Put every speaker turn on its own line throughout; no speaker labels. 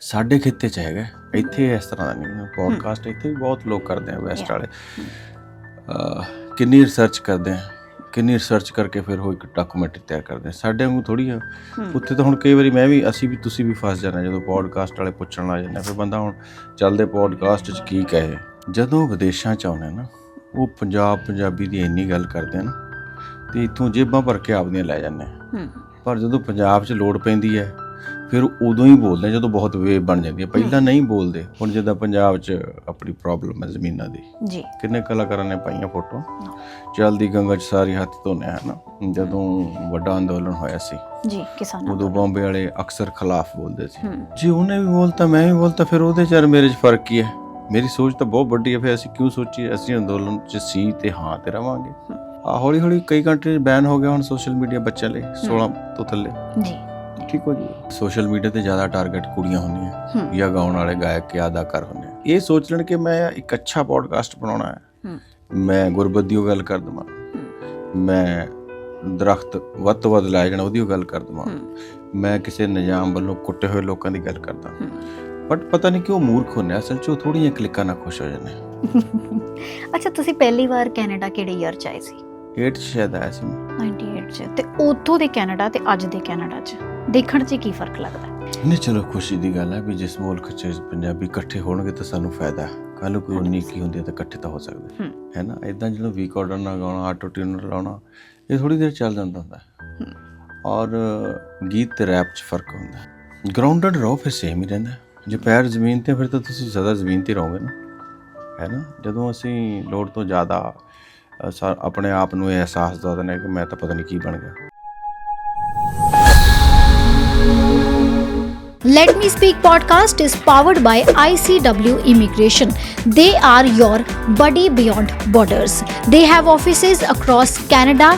ਸਾਡੇ ਖਿੱਤੇ ਚ ਹੈਗਾ। ਇੱਥੇ ਇਸ ਤਰ੍ਹਾਂ ਦਾ ਨਹੀਂ ਪੋਡਕਾਸਟ ਇੱਥੇ ਵੀ ਬਹੁਤ ਲੋਕ ਕਰਦੇ ਆ ਵੈਸਟ ਵਾਲੇ। ਕਿੰਨੀ ਰਿਸਰਚ ਕਰਦੇ ਆ ਕਿੰਨੀ ਰਿਸਰਚ ਕਰਕੇ ਫਿਰ ਉਹ ਇੱਕ ਡਾਕੂਮੈਂਟਰੀ ਤਿਆਰ ਕਰਦੇ ਆ। ਸਾਡੇ ਵਾਂਗੂ ਥੋੜੀ ਆ। ਉੱਥੇ ਤਾਂ ਹੁਣ ਕਈ ਵਾਰੀ ਮੈਂ ਵੀ ਅਸੀਂ ਵੀ ਤੁਸੀਂ ਵੀ ਫਸ ਜਾਂਦੇ ਜਦੋਂ ਪੋਡਕਾਸਟ ਵਾਲੇ ਪੁੱਛਣ ਲੱਗ ਜਾਂਦੇ ਫਿਰ ਬੰਦਾ ਹੁਣ ਚੱਲਦੇ ਪੋਡਕਾਸਟ 'ਚ ਕੀ ਕਹੇ। ਜਦੋਂ ਵਿਦੇਸ਼ਾਂ 'ਚ ਆਉਂਦੇ ਨਾ ਉਹ ਪੰਜਾਬ ਪੰਜਾਬੀ ਦੀ ਇੰਨੀ ਗੱਲ ਕਰਦੇ ਆ ਨਾ ਤੇ ਇਥੋਂ ਜੇਬਾਂ ਭਰ ਕੇ ਆਪਦੀਆਂ ਲੈ ਜਾਂਦੇ ਆ।
ਹੂੰ।
ਪਰ ਜਦੋਂ ਪੰਜਾਬ 'ਚ ਲੋੜ ਪੈਂਦੀ ਹੈ ਫਿਰ ਉਦੋਂ ਹੀ ਬੋਲਦੇ ਆ ਜਦੋਂ ਬਹੁਤ ਵੇਵ ਬਣ ਜਾਂਦੀ ਹੈ। ਪਹਿਲਾਂ ਨਹੀਂ ਬੋਲਦੇ ਹੁਣ ਜਿੱਦਾਂ ਪੰਜਾਬ 'ਚ ਆਪਣੀ ਪ੍ਰੋਬਲਮ ਹੈ ਜ਼ਮੀਨਾਂ ਦੀ।
ਜੀ।
ਕਿੰਨੇ ਕਲਾਕਾਰਾਂ ਨੇ ਪਾਈਆਂ ਫੋਟੋ ਚਲਦੀ ਗੰਗਾ 'ਚ ਸਾਰੀ ਹੱਥ ਧੋਨੇ ਹਨ? ਜਦੋਂ ਵੱਡਾ ਅੰਦੋਲਨ ਹੋਇਆ ਸੀ
ਜੀ ਕਿਸਾਨਾਂ
ਉਦੋਂ ਬੰਬੇ ਵਾਲੇ ਅਕਸਰ ਖਿਲਾਫ ਬੋਲਦੇ ਸੀ। ਜੇ ਉਹਨੇ ਵੀ ਬੋਲਤਾ ਮੈਂ ਵੀ ਬੋਲਤਾ ਫਿਰ ਉਹਦੇ ਚ ਮੇਰੇ ਚ ਫ਼ਰਕ ਕੀ ਹੈ। ਮੇਰੀ ਸੋਚ ਤਾਂ ਬਹੁਤ ਵੱਡੀ ਹੈ ਫਿਰ ਅਸੀਂ ਕਿਉਂ ਸੋਚੀਏ? ਅਸੀਂ ਅੰਦੋਲਨ ਚ ਸੀ ਤੇ ਹਾਂ ਤੇ ਰਵਾਂਗੇ। ਆ ਹੌਲੀ ਹੌਲੀ ਕਈ ਕੰਟਰੀ ਬੈਨ ਹੋ ਗਿਆ ਹੁਣ ਸੋਸ਼ਲ ਮੀਡੀਆ ਬੱਚਿਆਂ ਲਈ 16 ਤੋਂ ਥੱਲੇ।
ਜੀ।
ਠੀਕ ਹੋ ਜੀ ਸੋਸ਼ਲ ਮੀਡੀਆ ਤੇ ਜ਼ਿਆਦਾ ਟਾਰਗੇਟ ਕੁੜੀਆਂ ਹੁੰਦੀਆਂ। ਜਾਂ ਗਾਉਣ ਵਾਲੇ ਗਾਇਕ ਜਾਂ ਅਦਾਕਾਰ ਹੁੰਦੇ ਇਹ ਸੋਚ ਲੈਣ ਕਿ ਮੈਂ ਇੱਕ ਅੱਛਾ ਪੋਡਕਾਸਟ ਬਣਾਉਣਾ ਹੈ। ਮੈਂ ਗੁਰਬਤ ਦੀ ਗੱਲ ਕਰ ਦਵਾਂ। ਮੈਂ ਦਰਖਤ ਵੱਧ ਤੋਂ ਵੱਧ ਲਾਏ ਜਾਣ ਉਹਦੀ ਉਹ ਗੱਲ ਕਰ ਦਵਾਂ। ਮੈਂ ਕਿਸੇ ਨਿਜ਼ਾਮ ਵੱਲੋਂ ਕੁੱਟੇ ਹੋਏ ਲੋਕਾਂ ਦੀ ਗੱਲ ਕਰਦਾ। ਬਟ ਪਤਾ ਨਹੀਂ ਕਿਉਂ ਮੂਰਖ ਆ ਅਸਲ 'ਚ ਉਹ ਥੋੜੀਆਂ ਕਲਿੱਕਾਂ ਨਾਲ ਖੁਸ਼ ਹੋ ਜਾਂਦੇ।
ਅੱਛਾ ਤੁਸੀਂ ਪਹਿਲੀ ਵਾਰ ਕੈਨੇਡਾ ਕਿਹੜੇ ਈਅਰ ਚ ਆਏ ਸੀ?
8 'ਚ ਸ਼ਾਇਦ ਆਇਆ ਸੀ ਮੈਂ।
98 ਚ। ਤੇ ਉੱਥੋਂ ਦੇ ਕੈਨੇਡਾ ਤੇ ਅੱਜ ਦੇ ਕੈਨੇਡਾ ਚ। ਦੇਖਣ ਚ ਕੀ ਫ਼ਰਕ ਲੱਗਦਾ?
ਨਹੀਂ ਚਲੋ ਖੁਸ਼ੀ ਦੀ ਗੱਲ ਹੈ ਵੀ ਜਿਸ ਮੁਲਕ 'ਚ ਪੰਜਾਬੀ ਇਕੱਠੇ ਹੋਣਗੇ ਤਾਂ ਸਾਨੂੰ ਫਾਇਦਾ ਕੱਲ ਨੂੰ ਕੋਈ ਉਨੀ ਕੀ ਹੁੰਦੀ ਹੈ ਤਾਂ ਇਕੱਠੇ ਤਾਂ ਹੋ ਸਕਦੇ
ਹੂੰ।
ਨਾ? ਇਦਾਂ ਜਦੋਂ ਵੀਕ ਆਰਡਰ ਨਾਲ ਗਾਉਣਾ ਆਟੋ ਟਿਊਨਰ ਲਾਉਣਾ ਇਹ ਥੋੜੀ ਦੇਰ ਚੱਲ ਜਾਂਦਾ ਹੁੰਦਾ ਔਰ ਗੀਤ ਤੇ ਰੈਪ 'ਚ ਫ਼ਰਕ ਹੁੰਦਾ ਗਰਾਊਂਡਡ ਰਹੋ ਫਿਰ ਸੇਮ ਹੀ ਰਹਿੰਦਾ। ਜੇ ਪੈਰ ਜ਼ਮੀਨ ਤੇ ਫਿਰ ਤਾਂ ਤੁਸੀਂ ਸਦਾ ਜ਼ਮੀਨ ਤੇ ਰਹੋਗੇ ਨਾ। ਹੈ ਨਾ? ਜਦੋਂ ਅਸੀਂ ਲੋੜ ਤੋਂ ਜ਼ਿਆਦਾ ਆਪਣੇ ਆਪ ਨੂੰ ਇਹ ਅਹਿਸਾਸ ਦਵਾ ਦਿੰਦੇ ਹਾਂ ਕਿ ਮੈਂ ਤਾਂ ਪਤਾ ਨਹੀਂ ਕੀ ਬਣ ਗਿਆ
Let Me Speak podcast is powered by ICW Immigration. They are your buddy beyond borders. They have offices across Canada,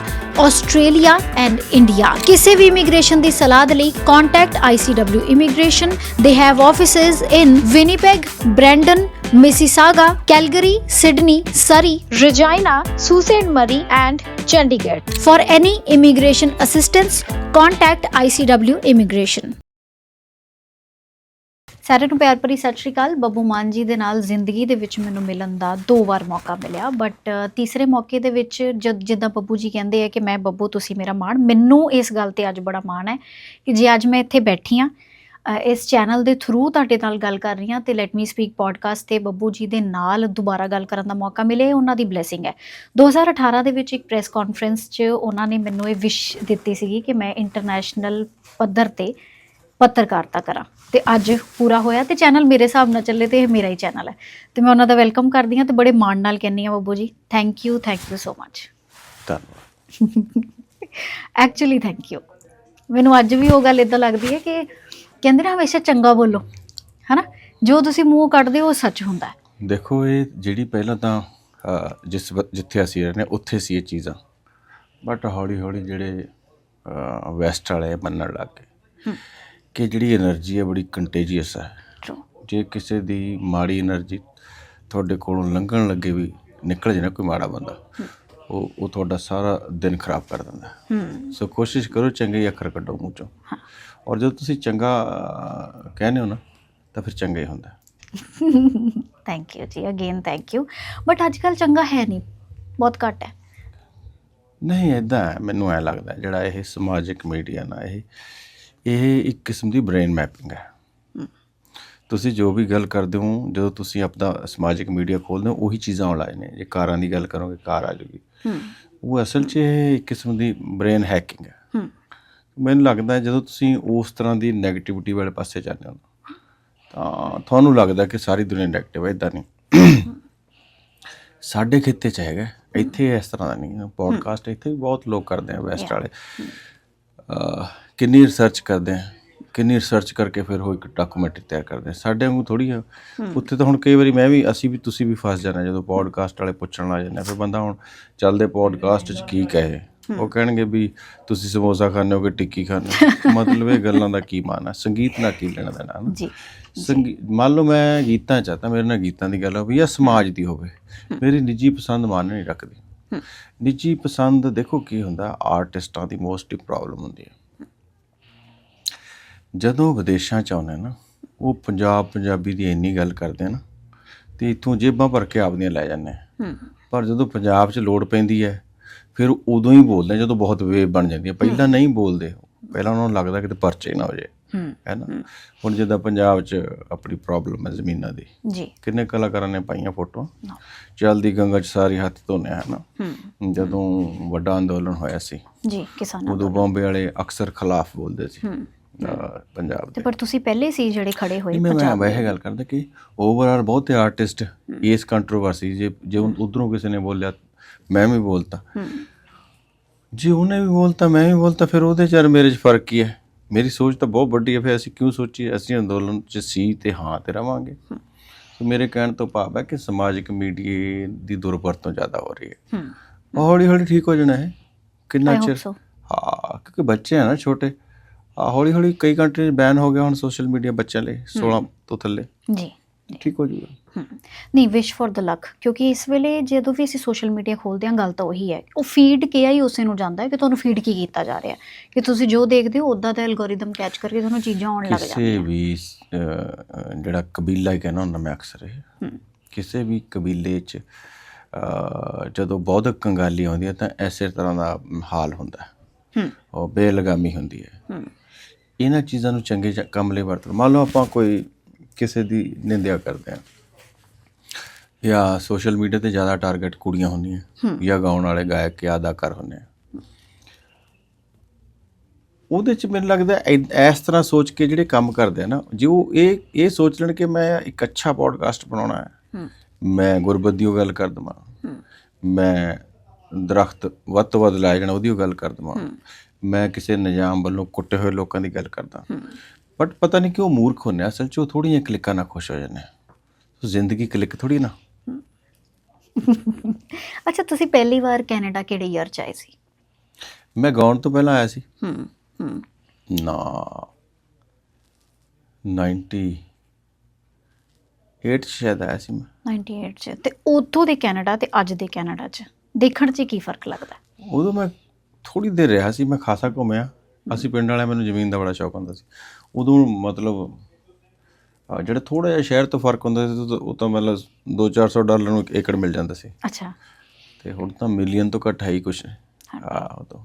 Australia and India. ਕਿਸੇ ਵੀ ਇਮੀਗ੍ਰੇਸ਼ਨ ਦੀ ਸਲਾਹ ਦੇ ਲਈ contact ICW Immigration. They have offices in Winnipeg, Brandon, Mississauga Calgary Sydney Surrey Regina ਸੂਸੇਡ Marie and Chandigarh for any immigration assistance contact ICW immigration ਸਾਰਿਆਂ ਨੂੰ ਪਿਆਰ ਭਰੀ ਸਤਿ ਸ਼੍ਰੀ ਅਕਾਲ ਬੱਬੂ ਮਾਨ ਜੀ ਦੇ ਨਾਲ ਜ਼ਿੰਦਗੀ ਦੇ ਵਿੱਚ ਮੈਨੂੰ ਮਿਲਣ ਦਾ ਦੋ ਵਾਰ ਮੌਕਾ ਮਿਲਿਆ ਬਟ ਤੀਸਰੇ ਮੌਕੇ ਦੇ ਵਿੱਚ ਜਦ ਜਿੱਦਾਂ ਬੱਬੂ ਜੀ ਕਹਿੰਦੇ ਆ ਕਿ ਮੈਂ ਬੱਬੂ ਤੁਸੀਂ ਮੇਰਾ ਮਾਣ ਮੈਨੂੰ ਇਸ ਗੱਲ ਤੇ ਅੱਜ ਬੜਾ ਮਾਣ ਹੈ ਕਿ ਜੇ ਅੱਜ ਮੈਂ ਇੱਥੇ ਬੈਠੀ ਆ ਇਸ ਚੈਨਲ ਦੇ ਥਰੂ ਤੁਹਾਡੇ ਨਾਲ ਗੱਲ ਕਰ ਰਹੀ ਹਾਂ ਤੇ ਲੈਟ ਮੀ ਸਪੀਕ ਪੋਡਕਾਸਟ ਤੇ ਬੱਬੂ ਜੀ ਦੇ ਨਾਲ ਦੁਬਾਰਾ ਗੱਲ ਕਰਨ ਦਾ ਮੌਕਾ ਮਿਲੇ ਉਹਨਾਂ ਦੀ ਬਲੇਸਿੰਗ ਹੈ। 2018 ਦੇ ਵਿੱਚ ਇੱਕ ਪ੍ਰੈਸ ਕਾਨਫਰੰਸ 'ਚ ਉਹਨਾਂ ਨੇ ਮੈਨੂੰ ਇਹ ਵਿਸ਼ ਦਿੱਤੀ ਸੀਗੀ ਕਿ ਮੈਂ ਇੰਟਰਨੈਸ਼ਨਲ ਪੱਧਰ ਤੇ ਪੱਤਰਕਾਰਤਾ ਕਰਾਂ ਤੇ ਅੱਜ ਪੂਰਾ ਹੋਇਆ ਤੇ ਚੈਨਲ ਮੇਰੇ ਹਿਸਾਬ ਨਾਲ ਚੱਲੇ ਤੇ ਇਹ ਮੇਰਾ ਹੀ ਚੈਨਲ ਹੈ। ਤੇ ਮੈਂ ਉਹਨਾਂ ਦਾ ਵੈਲਕਮ ਕਰਦੀ ਹਾਂ ਤੇ ਬੜੇ ਮਾਣ ਨਾਲ ਕਹਿੰਦੀ ਹਾਂ Babbu ji thank you thank you so much
ਧੰਨਵਾਦ।
ਐਕਚੁਅਲੀ ਥੈਂਕ ਯੂ ਮੈਨੂੰ ਅੱਜ ਵੀ ਉਹ ਗੱਲ ਇਦਾਂ ਲੱਗਦੀ ਹੈ ਕਿ ਕਹਿੰਦੇ ਨਾ ਹਮੇਸ਼ਾ ਚੰਗਾ ਬੋਲੋ ਹਨਾ? ਜੋ ਤੁਸੀਂ ਮੂੰਹ ਕੱਢਦੇ ਹੋ ਉਹ ਸੱਚ ਹੁੰਦਾ ਹੈ।
ਦੇਖੋ ਇਹ ਜਿਹੜੀ ਪਹਿਲਾਂ ਤਾਂ ਜਿਸ ਜਿੱਥੇ ਅਸੀਂ ਰਹਿੰਦੇ ਉੱਥੇ ਸੀ ਇਹ ਚੀਜ਼ਾਂ। ਬਟ ਹੌਲੀ ਹੌਲੀ ਜਿਹੜੇ ਵੈਸਟ ਵਾਲੇ ਮੰਨਣ ਲੱਗ ਗਏ ਕਿ ਜਿਹੜੀ એનર્ਜੀ ਹੈ ਬੜੀ ਕੰਟੇਜੀਅਸ ਹੈ। ਜੇ ਕਿਸੇ ਦੀ ਮਾੜੀ એનર્ਜੀ ਤੁਹਾਡੇ ਕੋਲੋਂ ਲੰਘਣ ਲੱਗੇ ਵੀ ਨਿਕਲ ਜਾਣਾ ਕੋਈ ਮਾੜਾ ਬੰਦਾ। ਉਹ ਉਹ ਤੁਹਾਡਾ ਸਾਰਾ ਦਿਨ ਖਰਾਬ ਕਰ ਦਿੰਦਾ
ਹੂੰ।
ਸੋ ਕੋਸ਼ਿਸ਼ ਕਰੋ ਚੰਗੇ ਅੱਖਰ ਕੱਢੋ ਮੂੰਹ ਚੋਂ ਔਰ ਜਦੋਂ ਤੁਸੀਂ ਚੰਗਾ ਕਹਿੰਦੇ ਹੋ ਨਾ ਤਾਂ ਫਿਰ ਚੰਗਾ ਹੀ ਹੁੰਦਾ
ਥੈਂਕ ਯੂ ਜੀ ਅਗੇਨ ਥੈਂਕ ਯੂ ਬਟ ਅੱਜ ਕੱਲ ਚੰਗਾ ਹੈ ਨਹੀਂ ਬਹੁਤ ਘੱਟ ਹੈ।
ਨਹੀਂ ਇਦਾਂ ਮੈਨੂੰ ਐ ਲੱਗਦਾ ਜਿਹੜਾ ਇਹ ਸਮਾਜਿਕ ਮੀਡੀਆ ਨਾ ਇਹ ਇਹ ਇੱਕ ਕਿਸਮ ਦੀ ਬ੍ਰੇਨ ਮੈਪਿੰਗ ਹੈ। ਤੁਸੀਂ ਜੋ ਵੀ ਗੱਲ ਕਰਦੇ ਹੋ ਜਦੋਂ ਤੁਸੀਂ ਆਪਣਾ ਸਮਾਜਿਕ ਮੀਡੀਆ ਖੋਲਦੇ ਹੋ ਉਹੀ ਚੀਜ਼ਾਂ ਆਉਣ ਨੇ। ਜੇ ਕਾਰਾਂ ਦੀ ਗੱਲ ਕਰੋਗੇ ਕਾਰ ਆ ਜਾਊਗੀ
ਹੂੰ
ਉਹ ਅਸਲ 'ਚ ਇਹ ਇੱਕ ਕਿਸਮ ਦੀ ਬ੍ਰੇਨ ਹੈਕਿੰਗ ਹੈ।
ਹੂੰ।
ਮੈਨੂੰ ਲੱਗਦਾ ਜਦੋਂ ਤੁਸੀਂ ਉਸ ਤਰ੍ਹਾਂ ਦੀ 네ਗੇਟਿਵਿਟੀ ਵਾਲੇ ਪਾਸੇ ਜਾਂਦੇ ਹੋ ਤਾਂ ਤੁਹਾਨੂੰ ਲੱਗਦਾ ਕਿ ਸਾਰੀ ਦੁਨੀਆ 네ਗੇਟਿਵ ਹੈ ਇਦਾਂ ਨਹੀਂ। ਸਾਡੇ ਖਿੱਤੇ 'ਚ ਹੈਗਾ ਇੱਥੇ ਇਸ ਤਰ੍ਹਾਂ ਦਾ ਨਹੀਂ ਪੋਡਕਾਸਟ ਇੱਥੇ ਵੀ ਬਹੁਤ ਲੋਕ ਕਰਦੇ ਆ ਵੈਸਟ ਵਾਲੇ। ਕਿੰਨੀ ਰਿਸਰਚ ਕਰਦੇ ਆ ਕਿੰਨੀ ਰਿਸਰਚ ਕਰਕੇ ਫਿਰ ਉਹ ਇੱਕ ਡਾਕੂਮੈਂਟਰੀ ਤਿਆਰ ਕਰਦੇ ਆ। ਸਾਡੇ ਵਾਂਗੂ ਥੋੜੀ ਆ। ਉੱਥੇ ਤਾਂ ਹੁਣ ਕਈ ਵਾਰੀ ਮੈਂ ਵੀ ਅਸੀਂ ਵੀ ਤੁਸੀਂ ਵੀ ਫਸ ਜਾਂਦੇ ਜਦੋਂ ਪੋਡਕਾਸਟ ਵਾਲੇ ਪੁੱਛਣ ਲੱਗ ਜਾਂਦੇ ਆ, ਫਿਰ ਬੰਦਾ ਹੁਣ ਚੱਲਦੇ ਪੋਡਕਾਸਟ 'ਚ ਕੀ ਕਹੇ? ਉਹ ਕਹਿਣਗੇ ਵੀ ਤੁਸੀਂ ਸਮੋਸਾ ਖਾਂਦੇ ਹੋ ਕਿ ਟਿੱਕੀ ਹੋ? ਮਤਲਬ ਇਹ ਗੱਲਾਂ ਦਾ ਕੀ ਮਾਨ ਹੈ ਸੰਗੀਤ ਨਾਲ ਕੀ ਲੈਣਾ ਦੇਣਾ ਹਨਾ?
ਜੀ।
ਸੰਗੀ ਮੰਨ ਲਓ ਮੈਂ ਗੀਤਾਂ ਚ ਆ ਤਾਂ ਮੇਰੇ ਨਾਲ ਗੀਤਾਂ ਦੀ ਗੱਲ ਹੋਵੇ ਜਾਂ ਸਮਾਜ ਦੀ ਹੋਵੇ। ਮੇਰੀ ਨਿੱਜੀ ਪਸੰਦ ਮਾਨ ਨਹੀਂ ਰੱਖਦੀ। ਨਿੱਜੀ ਪਸੰਦ ਦੇਖੋ ਕੀ ਹੁੰਦਾ ਆਰਟਿਸਟਾਂ ਦੀ ਮੋਸਟ ਪ੍ਰੋਬਲਮ ਹੁੰਦੀ ਹੈ ਜਦੋਂ ਵਿਦੇਸ਼ਾਂ ਚ ਆਉਂਦੇ ਨਾ ਉਹ ਪੰਜਾਬ ਪੰਜਾਬੀ ਦੀ ਇੰਨੀ ਗੱਲ ਕਰਦੇ ਨਾ ਤੇ ਇੱਥੋਂ ਜੇਬਾਂ ਭਰ ਕੇ ਆਪਦੀਆਂ ਲੈ ਜਾਂਦੇ
ਹੂੰ।
ਪਰ ਜਦੋਂ ਪੰਜਾਬ 'ਚ ਲੋੜ ਪੈਂਦੀ ਹੈ ਫਿਰ ਉਦੋਂ ਹੀ ਬੋਲਦੇ ਜਦੋਂ ਬਹੁਤ ਵੇਵ ਬਣ ਜਾਂਦੀ ਹੈ ਪਹਿਲਾਂ ਨਹੀਂ ਬੋਲਦੇ ਪਹਿਲਾਂ ਉਹਨਾਂ ਨੂੰ ਲੱਗਦਾ ਕਿ ਪਰਚੇ ਨਾ ਹੋ ਜਾਏ
ਹੂੰ।
ਨਾ? ਹੁਣ ਜਿੱਦਾਂ ਪੰਜਾਬ 'ਚ ਆਪਣੀ ਪ੍ਰੋਬਲਮ ਹੈ ਜ਼ਮੀਨਾਂ ਦੀ।
ਜੀ।
ਕਿੰਨੇ ਕਲਾਕਾਰਾਂ ਨੇ ਪਾਈਆਂ ਫੋਟੋ
ਨਾ।
ਚਲਦੀ ਗੰਗਾ 'ਚ ਸਾਰੀ ਹੱਥ ਧੋਨੇ ਹੈ ਨਾ? ਜਦੋਂ ਵੱਡਾ ਅੰਦੋਲਨ ਹੋਇਆ ਸੀ
ਜੀ ਕਿਸਾਨਾਂ
ਉਦੋਂ ਬੰਬੇ ਵਾਲੇ ਅਕਸਰ ਖਿਲਾਫ ਬੋਲਦੇ ਸੀ। ਪੰਜਾਬ
ਤੇ
ਦੇ।
ਪਰ ਤੁਸੀਂ ਪਹਿਲੇ ਸੀ ਜਿਹੜੇ ਖੜੇ ਹੋਏ
ਨਹੀਂ ਮੈਂ
ਪੰਜਾਬ
ਮੈਂ ਇਹ ਗੱਲ ਕਰਦਾ ਕਿ ਓਵਰਆਲ ਬਹੁਤ ਆਰਟਿਸਟ ਇਸ ਕੰਟਰੋਵਰਸੀ ਜੇ ਜੇ ਉਧਰੋਂ ਕਿਸੇ ਨੇ ਬੋਲਿਆ ਮੈਂ ਵੀ ਬੋਲਤਾ।
ਹੂੰ
ਜੇ ਉਹਨੇ ਵੀ ਬੋਲਤਾ ਮੈਂ ਵੀ ਬੋਲਤਾ ਫਿਰ ਉਹਦੇ ਚ ਔਰ ਮੇਰੇ ਚ ਫ਼ਰਕ ਕੀ ਹੈ? ਮੇਰੀ ਸੋਚ ਤਾਂ ਬਹੁਤ ਵੱਡੀ ਹੈ ਫਿਰ ਅਸੀਂ ਕਿਉਂ ਸੋਚੀਏ? ਅਸੀਂ ਅੰਦੋਲਨ ਚ ਸੀ ਤੇ ਹਾਂ ਤੇ ਰਵਾਂਗੇ। ਸੋ ਮੇਰੇ ਕਹਿਣ ਤੋਂ ਭਾਵ ਹੈ ਕਿ ਸਮਾਜਿਕ ਮੀਡੀਆ ਦੀ ਦੁਰਵਰਤੋਂ ਜ਼ਿਆਦਾ ਹੋ ਰਹੀ ਹੈ।
ਹੂੰ
ਹੌਲੀ ਹੌਲੀ ਠੀਕ ਹੋ ਜਾਣਾ ਹੈ। ਕਿੰਨਾ
I hope
ਚਿਰ?
so.
ਹਾਂ ਕਿਉਂਕਿ ਬੱਚੇ ਆ ਨਾ ਛੋਟੇ। ਹੌਲੀ ਹੌਲੀ ਕਈ ਕੰਟਰੀ ਬੈਨ ਹੋ ਗਿਆ ਹੁਣ ਸੋਸ਼ਲ ਮੀਡੀਆ ਬੱਚਿਆਂ ਲਈ 16 ਤੋਂ ਥੱਲੇ।
ਜੀ
ਠੀਕ ਹੋ ਜੂਗਾ।
ਨਹੀਂ ਵਿਸ਼ ਫॉर ਦ ਲੱਕ ਕਿਉਂਕਿ ਇਸ ਵੇਲੇ ਜਦੋਂ ਵੀ ਅਸੀਂ ਸੋਸ਼ਲ ਮੀਡੀਆ ਖੋਲਦੇ ਹਾਂ ਗੱਲ ਤਾਂ ਉਹੀ ਹੈ। ਉਹ ਫੀਡ ਕਿਹਾ ਹੀ ਉਸੇ ਨੂੰ ਜਾਂਦਾ ਹੈ ਕਿ ਤੁਹਾਨੂੰ ਫੀਡ ਕੀ ਕੀਤਾ ਜਾ ਰਿਹਾ ਕਿ ਤੁਸੀਂ ਜੋ ਦੇਖਦੇ ਹੋ ਉਦਾਂ ਦਾ ਐਲਗੋਰਿਦਮ ਕੈਚ ਕਰਕੇ ਤੁਹਾਨੂੰ ਚੀਜ਼ਾਂ ਆਉਣ ਲੱਗ
ਕਿਸੇ
ਜਾਂਦੀਆਂ।
ਵੀ ਅਹ, ਅਹ, ਜਿਹੜਾ ਕਬੀਲਾ ਹੀ ਕਹਿਣਾ ਹੁੰਦਾ ਮੈਂ ਅਕਸਰ ਇਹ। ਕਿਸੇ ਵੀ ਕਬੀਲੇ 'ਚ ਜਦੋਂ ਬੌਧਿਕ ਕੰਗਾਲੀ ਆਉਂਦੀ ਹੈ ਤਾਂ ਐਸੇ ਤਰ੍ਹਾਂ ਦਾ ਹਾਲ ਹੁੰਦਾ ਹੈ। ਉਹ ਬੇਲਗਾਮੀ ਹੁੰਦੀ ਹੈ। ਇਹਨਾਂ ਚੀਜ਼ਾਂ ਨੂੰ ਚੰਗੇ ਕੰਮ ਲਈ ਵਰਤੋ ਮੰਨ ਲਓ ਆਪਾਂ ਕੋਈ ਕਿਸੇ ਦੀ ਨਿੰਦਿਆ ਕਰਦੇ ਹਾਂ ਜਾਂ ਸੋਸ਼ਲ ਮੀਡੀਆ ਤੇ ਜ਼ਿਆਦਾ ਟਾਰਗੇਟ ਕੁੜੀਆਂ ਹੁੰਦੀਆਂ ਜਾਂ ਗਾਉਣ ਵਾਲੇ ਗਾਇਕ ਜਾਂ ਅਦਾਕਾਰ ਹੁੰਦੇ ਆ। ਉਹਦੇ ਚ ਮੈਨੂੰ ਲੱਗਦਾ ਇਸ ਤਰ੍ਹਾਂ ਸੋਚ ਕੇ ਜਿਹੜੇ ਕੰਮ ਕਰਦੇ ਆ ਨਾ ਜੇ ਉਹ ਇਹ ਇਹ ਸੋਚ ਲੈਣ ਕਿ ਮੈਂ ਇੱਕ ਅੱਛਾ ਪੋਡਕਾਸਟ ਬਣਾਉਣਾ ਹੈ। ਮੈਂ ਗੁਰਬਤ ਓ ਗੱਲ ਕਰ ਦਵਾਂ ਮੈਂ ਦਰਖਤ ਵੱਧ ਤੋਂ ਵੱਧ ਲਾਏ ਜਾਣ ਉਹਦੀ ਗੱਲ ਕਰ ਦਵਾਂ ਮੈਂ ਕਿਸੇ ਨਿਜ਼ਾਮ ਵੱਲੋਂ ਕੁੱਟੇ ਹੋਏ ਲੋਕਾਂ ਦੀ ਗੱਲ ਕਰਦਾ। ਬਟ ਪਤਾ ਨਹੀਂ ਕਿਉਂ ਮੂਰਖ ਹੁੰਨੇ। ਅਸਲ 'ਚ ਉਹ ਥੋੜੀਆਂ ਕਲਿੱਕਾਂ ਨਾਲ ਖੁਸ਼ ਹੋ ਜਾਂਦੇ ਸੋ ਜ਼ਿੰਦਗੀ ਕਲਿੱਕ ਥੋੜੀ ਨਾ।
ਅੱਛਾ ਤੁਸੀਂ ਪਹਿਲੀ ਵਾਰ ਕੈਨੇਡਾ ਕਿਹੜੇ ਈਅਰ ਚ ਆਏ ਸੀ?
ਮੈਂ ਗਾਉਣ ਤੋਂ ਪਹਿਲਾਂ ਆਇਆ ਸੀ।
ਹਮ ਹਮ
ਨਾ। 90 8 ਸ਼ਾਇਦ ਆਇਆ ਸੀ ਮੈਂ।
98 ਚ। ਤੇ ਉਦੋਂ ਦੇ ਕੈਨੇਡਾ ਤੇ ਅੱਜ ਦੇ ਕੈਨੇਡਾ ਚ ਦੇਖਣ ਚ ਕੀ ਫ਼ਰਕ ਲੱਗਦਾ? ਹੈ?
ਉਦੋਂ ਮੈਂ ਥੋੜੀ ਦੇਰ ਰਿਹਾ ਸੀ ਮੈਂ ਖਾਸਾ ਘੁੰਮਿਆ। ਅਸੀਂ ਪਿੰਡ ਵਾਲਿਆਂ ਮੈਨੂੰ ਜ਼ਮੀਨ ਦਾ ਬੜਾ ਸ਼ੌਕ ਹੁੰਦਾ ਸੀ। ਉਦੋਂ ਮਤਲਬ ਅਹ ਜਿਹੜਾ ਥੋੜਾ ਜਿਹਾ ਸ਼ਹਿਰ ਤੋਂ ਫ਼ਰਕ ਹੁੰਦਾ ਸੀ ਉਹ- ਉਹ ਤਾਂ ਮਤਲਬ 2-400 ਡਾਲਰ ਨੂੰ ਇੱਕ ਏਕੜ ਮਿਲ ਜਾਂਦਾ ਸੀ।
ਅੱਛਾ।
ਤੇ ਹੁਣ ਤਾਂ ਮਿਲੀਅਨ ਤੋਂ ਘੱਟ ਹੈ ਹੀ ਕੁਛ ਆਹ ਤਾਂ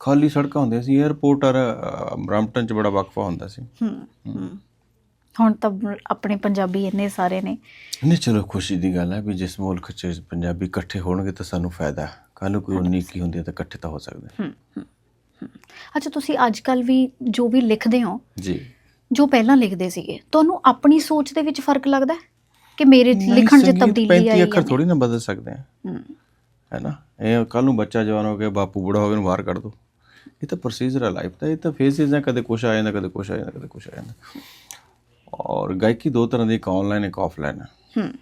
ਖਾਲੀ ਸੜਕਾਂ ਹੁੰਦੀਆਂ ਸੀ 에어ਪੋਰਟ ਔਰ ਅਹ, ਬਰੰਪਟਨ ਚ ਬੜਾ ਵਕਫਾ ਹੁੰਦਾ ਸੀ।
ਹਮ ਹਮ ਹੁਣ ਤਾਂ ਬ- ਆਪਣੇ ਪੰਜਾਬੀ ਇੰਨੇ ਸਾਰੇ ਨੇ।
ਨਹੀਂ ਚਲੋ ਖੁਸ਼ੀ ਦੀ ਗੱਲ ਹੈ ਵੀ ਜਿਸ ਮੁਲਕ 'ਚ ਪੰਜਾਬੀ ਇਕੱਠੇ ਹੋਣਗੇ ਤਾਂ ਸਾਨੂੰ ਫਾਇਦਾ। ਕੱਲ ਨੂੰ ਕੋਈ ਉਨੀ ਕੀ ਹੁੰਦੀ ਹੈ ਤਾਂ ਇਕੱਠੇ ਤਾਂ ਹੋ ਸਕਦੇ ਹਾਂ।
ਅੱਛਾ ਤੁਸੀਂ ਅੱਜ ਕੱਲ ਵੀ ਜੋ ਵੀ ਲਿਖਦੇ ਹੋ
ਜੀ।
ਜੋ ਪਹਿਲਾਂ ਲਿਖਦੇ ਸੀਗੇ ਤੁਹਾਨੂੰ ਆਪਣੀ ਸੋਚ ਦੇ ਵਿੱਚ ਫ਼ਰਕ ਲੱਗਦਾ ਹੈ? ਕਿ ਮੇਰੇ ਲਿਖਣ 'ਚ ਤਬਦੀਲੀ
35
ਆਈ
ਅੱਖਰ
ਹੈ
ਥੋੜੀ ਨਾ ਬਦਲ ਸਕਦੇ ਆ।
ਹਮ,
ਹੈ ਨਾ? ਇਹ ਕੱਲ ਨੂੰ ਬੱਚਾ ਜਵਾਨ ਹੋ ਗਿਆ ਬਾਪੂ ਬੁੜਾ ਹੋ ਗਿਆ ਨੂੰ ਬਾਹਰ ਕੱਢ ਦੋ। ਇਹ ਤਾਂ ਪ੍ਰੋਸੀਜਰ ਹੈ ਲਾਈਫ ਦਾ ਇਹ ਤਾਂ ਫੇਸਿਸ ਹੈ ਕਦੇ ਕੁਛ ਆ ਜਾਂਦਾ ਕਦੇ ਕੁਛ ਆ ਜਾਂਦਾ ਕਦੇ ਕੁਛ ਆ ਜਾਂਦਾ। ਔਰ ਗਾਇਕੀ ਦੋ ਤਰ੍ਹਾਂ ਦੀ ਇੱਕ ਆਨਲਾਈਨ ਇੱਕ ਆਫਲਾਈਨ ਹੈ।
ਹਮ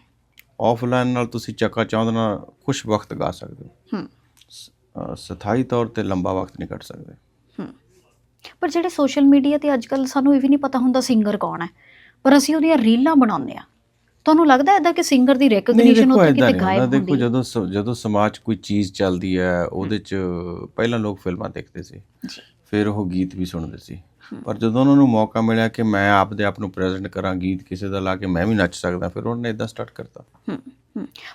ਆਫਲਾਈਨ ਨਾਲ ਤੁਸੀਂ ਚੱਕਾ ਚਾਹੁੰਦੇ ਨਾਲ ਕੁਝ ਵਕਤ ਗਾ ਸਕਦੇ ਹੋ।
ਹਮ
ਅਹ ਸਥਾਈ ਤੌਰ ਤੇ ਲੰਬਾ ਵਕਤ ਨਹੀਂ ਕੱਢ ਸਕਦੇ।
ਹਮ। ਪਰ ਜਿਹੜੇ ਸੋਸ਼ਲ ਮੀਡੀਆ ਤੇ ਅੱਜ ਕੱਲ ਸਾਨੂੰ ਇਹ ਵੀ ਨਹੀਂ ਪਤਾ ਹੁੰਦਾ ਸਿੰਗਰ ਕੌਣ ਹੈ। ਪਰ ਅਸੀਂ ਉਹਦੀਆਂ ਰੀਲਾਂ ਬਣਾਉਂਦੇ ਆ ਤੁਹਾਨੂੰ ਲੱਗਦਾ ਐਦਾਂ ਕਿ ਸਿੰਗਰ ਦੀ ਰੈਕਗਨੀਸ਼ਨ
ਦੇਖੋ
ਉੱਤੇ ਕਿਤੇ
ਹੁੰਦਾ
ਗਾਇਬ
ਦੇਖੋ
ਹੁੰਦੀ ਹੈ?
ਜਦੋਂ ਸ- ਜਦੋਂ ਸਮਾਜ 'ਚ ਕੋਈ ਚੀਜ਼ ਚੱਲਦੀ ਹੈ ਉਹਦੇ 'ਚ ਪਹਿਲਾਂ ਲੋਕ ਫਿਲਮਾਂ ਦੇਖਦੇ ਸੀ।
ਜੀ।
ਫਿਰ ਉਹ ਗੀਤ ਵੀ ਸੁਣਦੇ ਸੀ। ਪਰ ਜਦੋਂ ਉਹਨਾਂ ਨੂੰ ਮੌਕਾ ਮਿਲਿਆ ਕਿ ਮੈਂ ਆਪਦੇ ਆਪ ਨੂੰ ਪ੍ਰੈਜ਼ੈਂਟ ਕਰਾਂ ਗੀਤ ਕਿਸੇ ਦਾ ਲਾ ਕੇ ਮੈਂ ਵੀ ਨੱਚ ਸਕਦਾ ਫਿਰ ਉਹਨਾਂ ਨੇ ਇਦਾਂ ਸਟਾਰਟ ਕਰਤਾ।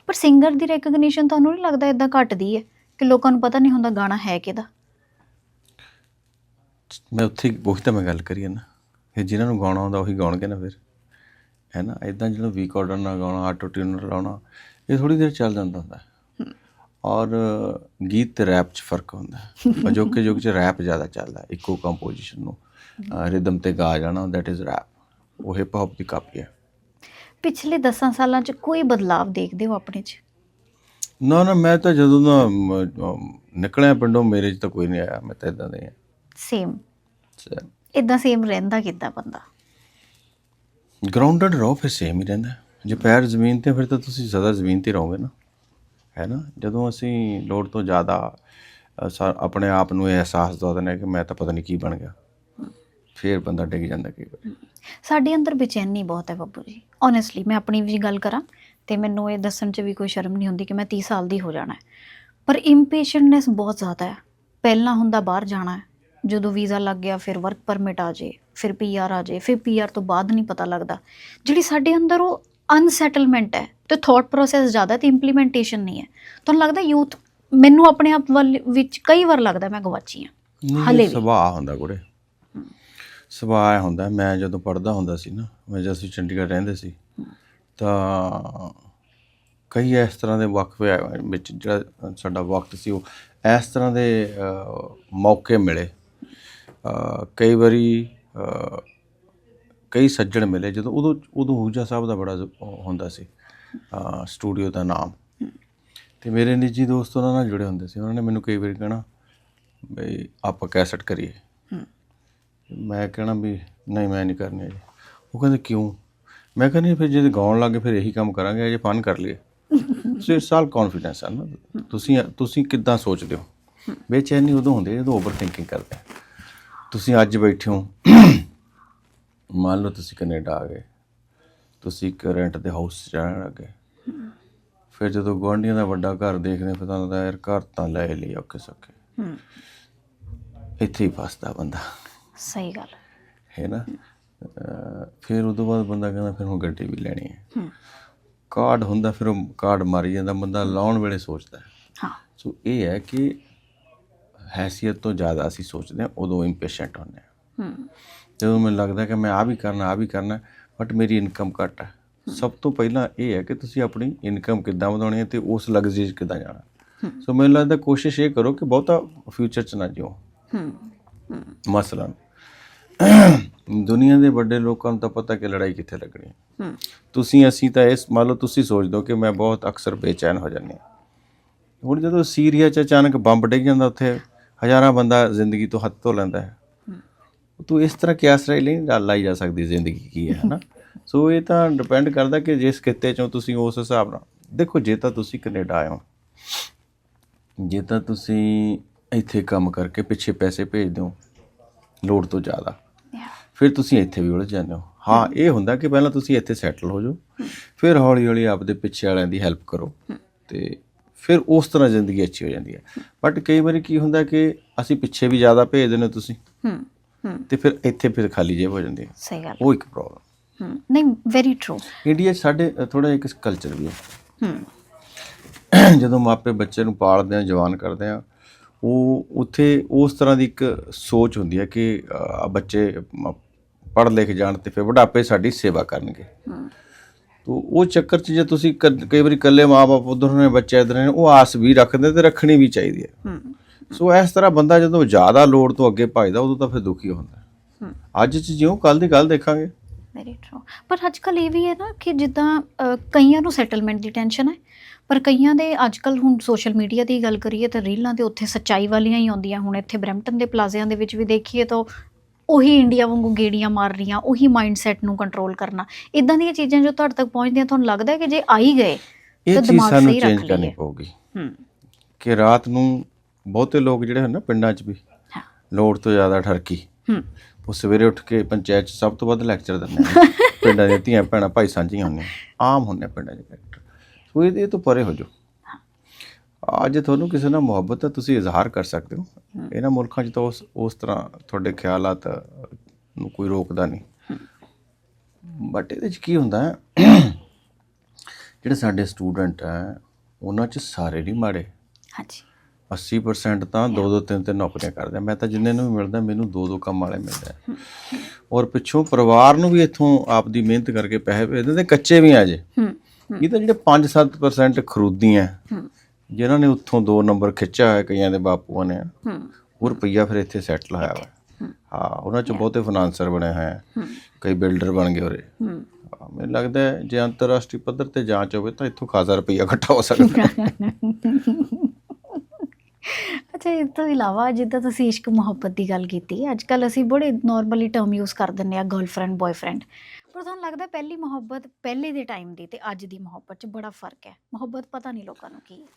ਪਰ ਸਿੰਗਰ ਦੀ ਰੈਕਗਨੀਸ਼ਨ ਤੁਹਾਨੂੰ ਨਹੀਂ ਲੱਗਦਾ ਇਦਾਂ ਘਟਦੀ ਹੈ ਕਿ ਲੋਕਾਂ ਨੂੰ ਪਤਾ ਨਹੀਂ ਹੁੰਦਾ ਗਾਣਾ ਹੈ ਕਿਹਦਾ?
ਮੈਂ ਉੱਥੇ ਉਹੀ ਤਾਂ ਮੈਂ ਗੱਲ ਕਰੀ ਨਾ। ਫਿਰ ਜਿਨ੍ਹਾਂ ਨੂੰ ਗਾਉਣਾ ਆਉਂਦਾ ਉਹੀ ਗਾਉਣਗੇ ਨਾ ਫਿਰ। ਹੈ ਨਾ? ਇਦਾਂ ਜਿਹੜਾ ਵੀ ਕੋਡਰ ਨਾਲ ਗਾਉਣਾ ਆਟੋ ਟਿਊਨ ਨਾਲ ਲਾਉਣਾ ਇਹ ਥੋੜੀ ਦੇਰ ਚੱਲ ਜਾਂਦਾ ਹੁੰਦਾ। ਹੈ। ਔਰ ਗੀਤ ਤੇ ਰੈਪ 'ਚ ਫ਼ਰਕ ਹੁੰਦਾ। ਅਜੋਕੇ ਯੁੱਗ 'ਚ ਰੈਪ ਜ਼ਿਆਦਾ ਚੱਲਦਾ ਇੱਕੋ ਕੰਪੋਜੀਸ਼ਨ ਨੂੰ। ਰਿਦਮ ਤੇ ਗਾ ਜਾਣਾ ਦੈਟ ਇਜ਼ ਰੈਪ ਉਹ ਹਿਪ ਹੌਪ ਦੀ ਕਾਪੀ ਹੈ।
ਪਿਛਲੇ 10 ਸਾਲਾਂ 'ਚ ਕੋਈ ਬਦਲਾਵ ਦੇਖਦੇ ਹੋ ਆਪਣੇ 'ਚ?
ਨਾ ਨਾ ਮੈਂ ਤਾਂ ਜਦੋਂ ਦਾ ਨਿਕਲਿਆ ਪਿੰਡੋਂ ਮੇਰੇ 'ਚ ਤਾਂ ਕੋਈ ਨਹੀਂ ਆਇਆ ਮੈਂ ਤਾਂ ਇਦਾਂ ਦੇ
ਸੇਮ
ਆ
ਇਦਾਂ ਸੇਮ ਰਹਿੰਦਾ ਕਿੱਦਾਂ ਬੰਦਾ?
ਗਰਾਊਂਡਡ ਰਹੋ ਫਿਰ ਸੇਮ ਹੀ ਰਹਿੰਦਾ। ਜੇ ਪੈਰ ਜ਼ਮੀਨ ਤੇ ਫਿਰ ਤਾਂ ਤੁਸੀਂ ਸਦਾ ਜ਼ਮੀਨ ਤੇ ਰਹੋਗੇ ਨਾ। ਹੈ ਨਾ? ਜਦੋਂ ਅਸੀਂ ਲੋੜ ਤੋਂ ਜ਼ਿਆਦਾ ਆਪਣੇ ਆਪ ਨੂੰ ਇਹ ਅਹਿਸਾਸ ਦਵਾ ਦਿੰਦੇ ਹਾਂ ਕਿ ਮੈਂ ਤਾਂ ਪਤਾ ਨਹੀਂ ਕੀ ਬਣ ਗਿਆ। ਫਿਰ ਬੰਦਾ ਡਿੱਗ ਜਾਂਦਾ ਕਈ ਵਾਰ।
ਸਾਡੇ ਅੰਦਰ ਬੇਚੈਨੀ ਬਹੁਤ ਹੈ ਬੱਬੂ ਜੀ। ਓਨੈਸਟਲੀ ਮੈਂ ਆਪਣੀ ਵੀ ਗੱਲ ਕਰਾਂ ਤੇ ਮੈਨੂੰ ਇਹ ਦੱਸਣ 'ਚ ਵੀ ਕੋਈ ਸ਼ਰਮ ਨਹੀਂ ਹੁੰਦੀ ਕਿ ਮੈਂ 30 ਸਾਲ ਦੀ ਹੋ ਜਾਣਾ ਹੈ। ਪਰ ਇੰਪੇਸ਼ੈਂਟਨੈਸ ਬਹੁਤ ਜ਼ਿਆਦਾ ਹੈ। ਪਹਿਲਾਂ ਹੁੰਦਾ ਬਾਹਰ ਜਾਣਾ ਹੈ। ਜਦੋਂ ਵੀਜ਼ਾ ਲੱਗ ਗਿਆ ਫਿਰ ਵਰਕ ਪਰਮਿਟ ਆ ਜੇ ਫਿਰ ਪੀਆਰ ਆ ਜਾਏ ਫਿਰ ਪੀਆਰ ਤੋਂ ਬਾਅਦ ਨਹੀਂ ਪਤਾ ਲੱਗਦਾ। ਜਿਹੜੀ ਸਾਡੇ ਅੰਦਰ ਉਹ ਅਨਸੈਟਲਮੈਂਟ ਹੈ ਤੇ ਥਾਟ ਪ੍ਰੋਸੈਸ ਜ਼ਿਆਦਾ ਤੇ ਇੰਪਲੀਮੈਂਟੇਸ਼ਨ ਨਹੀਂ ਹੈ। ਤੁਹਾਨੂੰ ਲੱਗਦਾ ਯੂਥ ਮੈਨੂੰ ਆਪਣੇ ਆਪ ਵੱਲ ਵਿੱਚ ਕਈ ਵਾਰ ਲੱਗਦਾ ਮੈਂ ਗਵਾਚੀ ਹਾਂ। ਹਲੇ ਵੀ।
ਸੁਭਾਅ ਹੁੰਦਾ ਕੁੜੇ। ਸੁਭਾਅ ਹੁੰਦਾ, ਮੈਂ ਜਦੋਂ ਪੜਦਾ ਹੁੰਦਾ ਸੀ ਨਾ, ਮੈਂ ਜਦ ਅਸੀਂ ਚੰਡੀਗੜ੍ਹ ਰਹਿੰਦੇ ਸੀ, ਤਾਂ ਕਈ ਇਸ ਤਰ੍ਹਾਂ ਦੇ ਵਕਫੇ ਵਿੱਚ ਜਿਹੜਾ ਸਾਡਾ ਵਕਤ ਸੀ, ਉਹ ਇਸ ਤਰ੍ਹਾਂ ਦੇ ਮੌਕੇ ਮਿਲੇ। ਕਈ ਵਾਰੀ ਕਈ ਸੱਜਣ ਮਿਲੇ, ਜਦੋਂ ਉਦੋਂ ਉਦੋਂ ਹੂਜਾ ਸਾਹਿਬ ਦਾ ਬੜਾ ਹੁੰਦਾ ਸੀ ਸਟੂਡੀਓ ਦਾ ਨਾਮ। ਤੇ ਮੇਰੇ ਨਿੱਜੀ ਦੋਸਤ ਉਹਨਾਂ ਨਾਲ ਜੁੜੇ ਹੁੰਦੇ ਸੀ, ਉਹਨਾਂ ਨੇ ਮੈਨੂੰ ਕਈ ਵਾਰੀ ਕਹਿਣਾ, ਬਈ, ਆਪਾਂ ਕੈਸਟ ਕਰੀਏ। ਮੈਂ ਕਹਿਣਾ ਵੀ ਨਹੀਂ ਮੈਂ ਨਹੀਂ ਕਰਨੀ ਜੀ ਉਹ ਕਹਿੰਦੇ ਕਿਉਂ? ਮੈਂ ਕਹਿੰਦਾ ਫਿਰ ਜੇ ਗਾਉਣ ਲੱਗੇ ਫਿਰ ਇਹੀ ਕੰਮ ਕਰਾਂਗੇ ਜੇ ਫਨ ਕਰ ਲਈਏ। ਸੋ ਇਸ ਸਾਲ ਕੌਨਫੀਡੈਂਸ ਆ ਨਾ। ਤੁਸੀਂ ਤੁਸੀਂ ਕਿੱਦਾਂ ਸੋਚਦੇ ਹੋ? ਬੇਚੈਨੀ ਉਦੋਂ ਹੁੰਦੀ ਜਦੋਂ ਓਵਰ ਥਿੰਕਿੰਗ ਕਰਦੇ ਤੁਸੀਂ ਅੱਜ ਬੈਠੇ ਹੋ। ਮੰਨ ਲਓ ਤੁਸੀਂ ਕੈਨੇਡਾ ਆ ਗਏ। ਤੁਸੀਂ ਇੱਕ ਰੈਂਟ ਦੇ ਹਾਊਸ 'ਚ ਰਹਿਣ ਲੱਗੇ ਫਿਰ ਜਦੋਂ ਗੁਆਂਢੀਆਂ ਦਾ ਵੱਡਾ ਘਰ ਦੇਖਦੇ ਫਿਰ ਤੁਹਾਨੂੰ ਲੱਗਦਾ ਯਾਰ ਘਰ ਤਾਂ ਲੈ ਲਈ ਔਖੇ ਸੌਖੇ।
ਹੂੰ।
ਇੱਥੇ ਹੀ ਫਸਦਾ ਬੰਦਾ।
ਸਹੀ ਗੱਲ
ਹੈ। ਨਾ? ਫਿਰ ਉਦੋਂ ਬਾਅਦ ਬੰਦਾ ਕਹਿੰਦਾ ਫਿਰ ਹੁਣ ਗੱਡੀ ਵੀ ਲੈਣੀ ਹੈ।
ਹੂੰ।
ਕਾਰਡ ਹੁੰਦਾ ਫਿਰ ਉਹ ਕਾਰਡ ਮਾਰੀ ਜਾਂਦਾ ਬੰਦਾ ਲਾਉਣ ਵੇਲੇ ਸੋਚਦਾ ਹੈ। ਸੋ ਇਹ ਹੈ ਕਿ ਹੈਸੀਅਤ ਤੋਂ ਜ਼ਿਆਦਾ ਅਸੀਂ ਸੋਚਦੇ ਹਾਂ ਉਦੋਂ ਇੰਪੇਸ਼ੈਂਟ ਹੁੰਦੇ ਹਾਂ।
ਹੂੰ।
ਜਦੋਂ ਮੈਨੂੰ ਲੱਗਦਾ ਕਿ ਮੈਂ ਆ ਵੀ ਕਰਨਾ ਆ ਵੀ ਕਰਨਾ ਬਟ ਮੇਰੀ ਇਨਕਮ ਘੱਟ ਹੈ। ਸਭ ਤੋਂ ਪਹਿਲਾਂ ਇਹ ਹੈ ਕਿ ਤੁਸੀਂ ਆਪਣੀ ਇਨਕਮ ਕਿੱਦਾਂ ਵਧਾਉਣੀ ਹੈ ਤੇ ਉਸ ਲਗਜ਼ਰੀ 'ਚ ਕਿੱਦਾਂ ਜਾਣਾ। ਸੋ ਮੈਨੂੰ ਲੱਗਦਾ ਕੋਸ਼ਿਸ਼ ਇਹ ਕਰੋ ਕਿ ਬਹੁਤਾ ਫਿਊਚਰ 'ਚ ਨਾ ਜਿਓ।
ਹੂੰ।
ਮਸਲਨ ਦੁਨੀਆ ਦੇ ਵੱਡੇ ਲੋਕਾਂ ਨੂੰ ਤਾਂ ਪਤਾ ਕਿ ਲੜਾਈ ਕਿੱਥੇ ਲੱਗਣੀ ਹੈ। ਤੁਸੀਂ ਅਸੀਂ ਤਾਂ ਇਸ ਮੰਨ ਲਓ ਤੁਸੀਂ ਸੋਚਦੇ ਹੋ ਕਿ ਮੈਂ ਬਹੁਤ ਅਕਸਰ ਬੇਚੈਨ ਹੋ ਜਾਂਦੀ ਹਾਂ। ਹੁਣ ਜਦੋਂ ਸੀਰੀਆ 'ਚ ਅਚਾਨਕ ਬੰਬ ਡਿੱਗ ਜਾਂਦਾ ਉੱਥੇ ਹਜ਼ਾਰਾਂ ਬੰਦਾ ਜ਼ਿੰਦਗੀ ਤੋਂ ਹੱਥ ਧੋ ਲੈਂਦਾ ਹੈ। ਤੂੰ ਇਸ ਤਰ੍ਹਾਂ ਕਿਆਸ ਰਾਈ ਨਹੀਂ ਲਾਈ ਜਾ ਸਕਦੀ ਜ਼ਿੰਦਗੀ ਕੀ ਹੈ ਹਨਾ? ਸੋ ਇਹ ਤਾਂ ਡਿਪੈਂਡ ਕਰਦਾ ਕਿ ਜਿਸ ਕਿੱਤੇ 'ਚੋਂ ਤੁਸੀਂ ਉਸ ਹਿਸਾਬ ਨਾਲ ਦੇਖੋ ਜੇ ਤਾਂ ਤੁਸੀਂ ਕੈਨੇਡਾ ਆਏ ਹੋ ਜੇ ਤਾਂ ਤੁਸੀਂ ਇੱਥੇ ਕੰਮ ਕਰਕੇ ਪਿੱਛੇ ਪੈਸੇ ਭੇਜਦੇ ਹੋ ਲੋੜ ਤੋਂ ਜ਼ਿਆਦਾ. ਫਿਰ ਤੁਸੀਂ ਇੱਥੇ ਵੀ ਉਲਝ ਜਾਂਦੇ ਹੋ। ਹਾਂ ਇਹ ਹੁੰਦਾ ਕਿ ਪਹਿਲਾਂ ਤੁਸੀਂ ਇੱਥੇ ਸੈਟਲ ਹੋ ਜਾਓ। ਫਿਰ ਹੌਲੀ ਹੌਲੀ ਆਪਦੇ ਪਿੱਛੇ ਵਾਲਿਆਂ ਦੀ ਹੈਲਪ ਕਰੋ। ਤੇ ਫਿਰ ਉਸ ਤਰ੍ਹਾਂ ਜ਼ਿੰਦਗੀ ਅੱਛੀ ਹੋ ਜਾਂਦੀ ਹੈ। ਬਟ ਕਈ ਵਾਰੀ ਕੀ ਹੁੰਦਾ ਕਿ ਅਸੀਂ ਪਿੱਛੇ ਵੀ ਜ਼ਿਆਦਾ ਭੇਜ ਦਿੰਦੇ ਹੋ ਤੁਸੀਂ।
ਹੂੰ ਹੂੰ
ਤੇ ਫਿਰ ਇੱਥੇ ਫਿਰ ਖਾਲੀ ਜੇਬ ਹੋ ਜਾਂਦੀ ਹੈ।
ਸਹੀ ਗੱਲ
ਉਹ ਇੱਕ ਪ੍ਰੋਬਲਮ
ਹੂੰ ਨਹੀਂ ਵੈਰੀ ਟਰੂ
ਇੰਡੀਆ ਸਾਡੇ ਥੋੜਾ ਇੱਕ ਕਲਚਰ ਵੀ ਹੈ।
ਹੂੰ
ਜਦੋਂ ਮਾਪੇ ਬੱਚੇ ਨੂੰ ਪਾਲਦੇ ਆ ਜਵਾਨ ਕਰਦੇ ਆ ਉਹ ਉੱਥੇ ਉਸ ਤਰ੍ਹਾਂ ਦੀ ਇੱਕ ਸੋਚ ਹੁੰਦੀ ਹੈ ਕਿ ਬੱਚੇ ਪੜ੍ਹ ਲਿਖ ਜਾਣ ਤੇ ਫਿਰ ਬੁਢਾਪੇ ਸਾਡੀ ਸੇਵਾ ਕਰਨਗੇ। ਤੋ ਉਹ ਚੱਕਰ 'ਚ ਜੇ ਤੁਸੀਂ ਕ- ਕਈ ਵਾਰੀ ਇਕੱਲੇ ਮਾਪੇ ਉਧਰ ਨੇ ਬੱਚੇ ਇਧਰ ਨੇ ਉਹ ਆਸ ਵੀ ਰੱਖਦੇ ਤੇ ਰੱਖਣੀ ਵੀ ਚਾਹੀਦੀ ਹੈ।
ਹੂੰ।
ਸੋ ਇਸ ਤਰ੍ਹਾਂ ਬੰਦਾ ਜਦੋਂ ਜ਼ਿਆਦਾ ਲੋੜ ਤੋਂ ਅੱਗੇ ਭੱਜਦਾ ਉਦੋਂ ਤਾਂ ਫਿਰ ਦੁਖੀ ਹੁੰਦਾ।
ਹੂੰ।
ਅੱਜ 'ਚ ਜਿਉਂ ਕੱਲ ਦੀ ਗੱਲ ਦੇਖਾਂਗੇ।
ਵੈਰੀ ਟਰੂ ਪਰ ਅੱਜ ਕੱਲ ਇਹ ਵੀ ਹੈ ਨਾ ਕਿ ਜਿੱਦਾਂ ਅ, ਕਈਆਂ ਨੂੰ ਸੈਟਲਮੈਂਟ ਦੀ ਟੈਨਸ਼ਨ ਹੈ। ਪਰ ਕਈਆਂ ਦੇ ਅੱਜ ਕੱਲ ਹੁਣ ਸੋਸ਼ਲ ਮੀਡੀਆ ਦੀ ਗੱਲ ਕਰੀਏ ਤਾਂ ਰੀਲਾਂ ਤੇ ਉੱਥੇ ਸੱਚਾਈ ਵਾਲੀਆਂ ਹੀ ਆਉਂਦੀਆਂ। ਹੁਣ ਇੱਥੇ ਬਰੈਂਪਟਨ ਦੇ ਪਲਾਜ਼ਿਆਂ ਦੇ ਵਿੱਚ ਵੀ ਦੇਖੀਏ ਤਾਂ ਉਹੀ ਇੰਡੀਆ ਵਾਂਗੂ ਗੇੜੀਆਂ ਮਾਰ ਰਹੀਆਂ ਉਹੀ ਮਾਈਂਡਸੈਟ ਨੂੰ ਕੰਟਰੋਲ ਕਰਨਾ। ਇਦਾਂ ਦੀਆਂ ਚੀਜ਼ਾਂ ਜੋ ਤੁਹਾਡੇ ਤੱਕ ਪਹੁੰਚਦੀਆਂ ਤੁਹਾਨੂੰ ਲੱਗਦਾ ਹੈ ਕਿ ਜੇ ਆ ਹੀ ਗਏ
ਇਹ
ਤਾਂ
ਚੀਜ਼
ਦਿਮਾਗ
ਸਾਨੂੰ
ਸਹੀ ਰੱਖ
ਚੇਂਜ ਕਰਨੀ
ਲਈਏ
ਪਊਗੀ।
ਹੂੰ।
ਕਿ ਰਾਤ ਨੂੰ ਬਹੁਤੇ ਲੋਕ ਜਿਹੜੇ ਹਨ ਨਾ ਪਿੰਡਾਂ 'ਚ ਵੀ
ਹਾਂ।
ਲੋੜ ਤੋਂ ਜ਼ਿਆਦਾ ਠਰਕੀ।
ਹੂੰ।
ਉਹ ਸਵੇਰੇ ਉੱਠ ਕੇ ਪੰਚਾਇਤ 'ਚ ਸਭ ਤੋਂ ਵੱਧ ਲੈਕਚਰ ਦਿੰਦੇ ਨੇ। ਪਿੰਡਾਂ ਦੀਆਂ ਧੀਆਂ ਭੈਣਾਂ ਭਾਈ ਸਾਂਝੀਆਂ ਹੁੰਦੀਆਂ ਆਮ ਹੁੰਦੇ ਪਿੰਡਾਂ 'ਚ ਕੈਰੈਕਟਰ ਸੋ ਇਹ ਇਹ ਤੋਂ ਪਰੇ ਹੋ ਜਾਓ। ਅੱਜ ਤੁਹਾਨੂੰ ਕਿਸੇ ਨਾਲ ਮੁਹੱਬਤ ਹੈ ਤੁਸੀਂ ਇਜ਼ਹਾਰ ਕਰ ਸਕਦੇ ਹੋ। ਇਹਨਾਂ ਮੁਲਕਾਂ 'ਚ ਤਾਂ ਉਸ ਉਸ ਤਰ੍ਹਾਂ ਤੁਹਾਡੇ ਖਿਆਲਾਤ ਨੂੰ ਕੋਈ ਰੋਕਦਾ ਨਹੀਂ। ਬਟ ਇਹਦੇ 'ਚ ਕੀ ਹੁੰਦਾ ਜਿਹੜੇ ਸਾਡੇ ਸਟੂਡੈਂਟ ਹੈ ਉਹਨਾਂ 'ਚ ਸਾਰੇ ਨਹੀਂ ਮਾੜੇ।
ਹਾਂਜੀ।
80% ਤਾਂ ਦੋ ਦੋ ਤਿੰਨ ਤਿੰਨ ਨੌਕਰੀਆਂ ਕਰਦੇ ਆ। ਮੈਂ ਤਾਂ ਜਿੰਨੇ ਨੂੰ ਮਿਲਦਾ ਮੈਨੂੰ ਦੋ ਦੋ ਕੰਮ ਵਾਲੇ ਮਿਲਦੇ ਆ। ਔਰ ਪਿੱਛੋਂ ਪਰਿਵਾਰ ਨੂੰ ਵੀ ਇੱਥੋਂ ਆਪਦੀ ਮਿਹਨਤ ਕਰਕੇ ਪੈਸੇ ਭੇਜਦੇ ਤੇ ਕੱਚੇ ਵੀ ਆ ਜੇ। ਇਹ ਤਾਂ ਜਿਹੜੇ 5-7% ਖਰੂਦੀਆਂ
ਹੂੰ।
ਜਿਨ੍ਹਾਂ ਨੇ ਉੱਥੋਂ ਦੋ ਨੰਬਰ ਖਿੱਚਿਆ ਹੋਇਆ ਕਈਆਂ ਦੇ ਬਾਪੂਆਂ ਨੇ
ਹੂੰ।
ਉਹ ਰੁਪਈਆ ਫਿਰ ਇੱਥੇ ਸੈਟਲ ਹੋਇਆ। ਵਾ ਹਾਂ ਉਹਨਾਂ ਚ ਬਹੁਤੇ ਫਾਈਨਾਂਸਰ ਬਣੇ ਹੋਏ ਆ। ਕਈ ਬਿਲਡਰ ਬਣ ਗਏ ਉਰੇ।
ਹੂੰ।
ਮੈਨੂੰ ਲੱਗਦਾ ਜੇ ਅੰਤਰਰਾਸ਼ਟਰੀ ਪੱਧਰ ਤੇ ਜਾਂਚ ਹੋਵੇ ਤਾਂ ਇੱਥੋਂ ਖਾਸਾ ਰੁਪਈਆ ਇਕੱਠਾ ਹੋ ਸਕਦਾ।
ਅੱਛਾ ਇਸ ਤੋਂ ਇਲਾਵਾ ਜਿੱਦਾਂ ਤੁਸੀਂ ਇਸ਼ਕ ਮੁਹੱਬਤ ਦੀ ਗੱਲ ਕੀਤੀ ਅੱਜ ਕੱਲ ਅਸੀਂ ਬੜੇ ਨਾਰਮਲੀ ਟਰਮ ਯੂਜ਼ ਕਰ ਦਿੰਦੇ ਆ ਗਰਲਫ੍ਰੈਂਡ ਬॉयਫ੍ਰੈਂਡ ਪਰ ਤੁਹਾਨੂੰ ਲੱਗਦਾ ਪਹਿਲੀ ਮੁਹੱਬਤ ਪਹਿਲੇ ਦੇ ਟਾਈਮ ਦੀ ਤੇ ਅੱਜ ਦੀ ਮੁਹੱਬਤ 'ਚ ਬੜਾ ਫ਼ਰਕ ਹੈ? ਮੁਹੱਬਤ ਪਤਾ ਨਹੀਂ ਲੋਕਾਂ ਨੂੰ ਕੀ ਹੈ।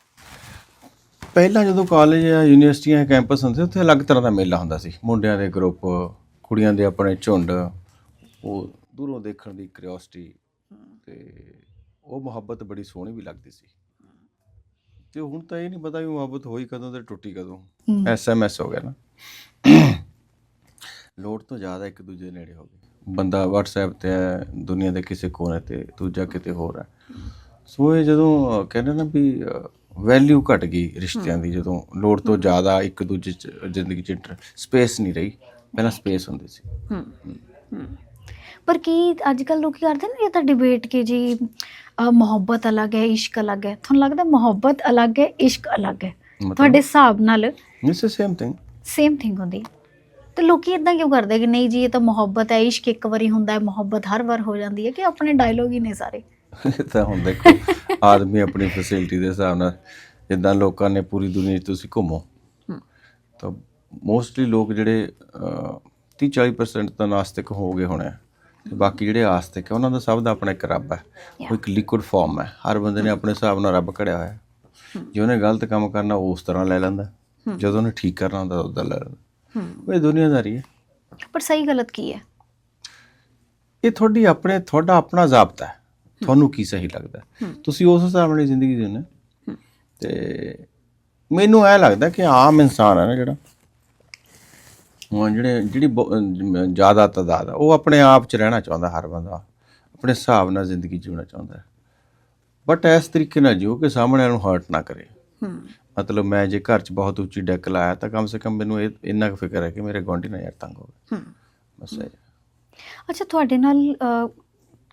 ਪਹਿਲਾਂ ਜਦੋਂ ਕਾਲਜ ਜਾਂ ਯੂਨੀਵਰਸਿਟੀਆਂ ਕੈਂਪਸ ਹੁੰਦੇ ਉੱਥੇ ਅਲੱਗ ਤਰ੍ਹਾਂ ਦਾ ਮੇਲਾ ਹੁੰਦਾ ਸੀ। ਮੁੰਡਿਆਂ ਦੇ ਗਰੁੱਪ ਕੁੜੀਆਂ ਦੇ ਆਪਣੇ ਝੁੰਡ ਉਹ ਦੂਰੋਂ ਦੇਖਣ ਦੀ ਕਿਉਰਿਓਸਿਟੀ ਤੇ ਉਹ ਮੁਹੱਬਤ ਬੜੀ ਸੋਹਣੀ ਵੀ ਲੱਗਦੀ ਸੀ। ਤੇ ਹੁਣ ਤਾਂ ਇਹ ਨਹੀਂ ਪਤਾ ਵੀ ਮੁਹੱਬਤ ਹੋਈ ਕਦੋਂ ਤੇ ਟੁੱਟੀ ਕਦੋਂ। ਐਸਐਮਐਸ ਹੋ ਗਿਆ ਨਾ। ਲੋੜ ਤੋਂ ਜ਼ਿਆਦਾ ਇੱਕ ਦੂਜੇ ਦੇ ਨੇੜੇ ਹੋ ਗਏ। ਬੰਦਾ WhatsApp ਤੇ ਹੈ ਦੁਨੀਆ ਦੇ ਕਿਸੇ ਕੋਨੇ ਤੇ ਦੂਜਾ ਕਿਤੇ ਹੋਰ ਹੈ। ਸੋ ਇਹ ਜਦੋਂ ਕਹਿੰਦੇ ਨਾ ਵੀ ਵੈਲਿਊ ਘਟ ਗਈ ਰਿਸ਼ਤਿਆਂ ਦੀ ਜਦੋਂ ਲੋੜ ਤੋਂ ਜ਼ਿਆਦਾ ਇੱਕ ਦੂਜੇ ਚ ਜ਼ਿੰਦਗੀ ਚ ਸਪੇਸ ਨਹੀਂ ਰਹੀ। ਪਹਿਲਾਂ ਸਪੇਸ ਹੁੰਦੀ ਸੀ।
ਹੂੰ। ਪਰ ਕੀ ਅੱਜ ਕੱਲ ਲੋਕੀ ਕਰਦੇ ਨੇ ਇਹ ਤਾਂ ਡਿਬੇਟ ਕਿ ਜੀ ਮੁਹੱਬਤ ਅਲੱਗ ਹੈ ਇਸ਼ਕ ਅਲੱਗ ਹੈ। ਤੁਹਾਨੂੰ ਲੱਗਦਾ ਮੁਹੱਬਤ ਅਲੱਗ ਹੈ ਇਸ਼ਕ ਅਲੱਗ ਹੈ? ਤੁਹਾਡੇ ਹਿਸਾਬ ਨਾਲ
it's same thing
same thing ਹੁੰਦੀ ਤੇ ਲੋਕੀ ਇਦਾਂ ਕਿਉਂ ਕਰਦੇ ਕਿ ਨਹੀਂ ਜੀ ਇਹ ਤਾਂ ਮੁਹੱਬਤ ਹੈ ਇਸ਼ਕ ਇੱਕ ਵਾਰੀ ਹੁੰਦਾ ਹੈ ਮੁਹੱਬਤ ਹਰ ਵਾਰ ਹੋ ਜਾਂਦੀ ਹੈ ਕਿ ਆਪਣੇ ਡਾਇਲੋਗ ਹੀ ਨੇ ਸਾਰੇ।
ਤਾਂ ਹੁਣ ਦੇਖੋ ਆਦਮੀ ਆਪਣੀ ਫੈਸਿਲਿਟੀ ਦੇ ਹਿਸਾਬ ਨਾਲ ਜਿੱਦਾਂ ਲੋਕਾਂ ਨੇ ਪੂਰੀ ਦੁਨੀਆ 'ਚ ਤੁਸੀਂ ਘੁੰਮੋ। ਤਾਂ ਮੋਸਟਲੀ ਲੋਕ ਜਿਹੜੇ 30 40% ਤਾਂ ਨਾਸਤਿਕ ਹੋ ਗਏ ਹੋਣੇ ਆ। ਤੇ ਬਾਕੀ ਜਿਹੜੇ ਆਸਤਿਕ ਹੈ ਉਹਨਾਂ ਦਾ ਸਭ ਦਾ ਆਪਣਾ ਇੱਕ ਰੱਬ ਹੈ। ਉਹ ਇੱਕ ਲਿਕੁਇਡ ਫਾਰਮ ਹੈ। ਹਰ ਬੰਦੇ ਨੇ ਆਪਣੇ ਹਿਸਾਬ ਨਾਲ ਰੱਬ ਘੜਿਆ ਹੋਇਆ ਜੇ ਉਹਨੇ ਗਲਤ ਕੰਮ ਕਰਨਾ ਉਸ ਤਰ੍ਹਾਂ ਲੈ ਲੈਂਦਾ ਜਦੋਂ ਉਹਨੇ ਠੀਕ ਕਰਨਾ ਹੁੰਦਾ ਉਦਾਂ ਲੈ ਲੈਂਦਾ।
ਹੂੰ
ਇਹ ਦੁਨੀਆਦਾਰੀ ਹੈ।
ਪਰ ਸਹੀ ਗਲਤ ਕੀ ਹੈ?
ਇਹ ਤੁਹਾਡੀ ਆਪਣੇ ਤੁਹਾਡਾ ਆਪਣਾ ਜ਼ਾਬਤਾ ਹੈ। ਤੁਹਾਨੂੰ ਕੀ ਸਹੀ ਲੱਗਦਾ। ਤੁਸੀਂ ਉਸ ਹਿਸਾਬ ਨਾਲ ਜ਼ਿੰਦਗੀ ਜਿਉਣਾ ਤੇ ਮੈਨੂੰ ਐ ਲੱਗਦਾ ਕਿ ਆਮ ਇਨਸਾਨ ਹੈ ਨਾ ਜਿਹੜਾ ਉਹ ਜਿਹੜੇ ਜਿਹੜੀ ਜ਼ਿਆਦਾ ਤਾਦਾਦ ਆ ਉਹ ਆਪਣੇ ਆਪ ਚ ਰਹਿਣਾ ਚਾਹੁੰਦਾ ਹਰ ਬੰਦਾ। ਆਪਣੇ ਹਿਸਾਬ ਨਾਲ ਜ਼ਿੰਦਗੀ ਜਿਉਣਾ ਚਾਹੁੰਦਾ ਬਟ ਇਸ ਤਰੀਕੇ ਨਾਲ ਜਿਓ ਕਿ ਸਾਹਮਣੇ ਨੂੰ ਹਰਟ ਨਾ ਕਰੇ।
ਹੂੰ।
ਮਤਲਬ ਮੈਂ ਜੇ ਘਰ ਚ ਬਹੁਤ ਉੱਚੀ ਡੈਕ ਲਾਇਆ ਤਾਂ ਕਮ ਸੇ ਕਮ ਮੈਨੂੰ ਇਹ ਇੰਨਾ ਕੁ ਫਿਕਰ ਹੈ ਕਿ ਮੇਰੇ ਗੁਆਂਢੀ ਨਾ ਯਾਰ ਤੰਗ ਹੋਵੇ
ਹੂੰ।
ਬਸ ਇਹ।
ਅੱਛਾ ਤੁਹਾਡੇ ਨਾਲ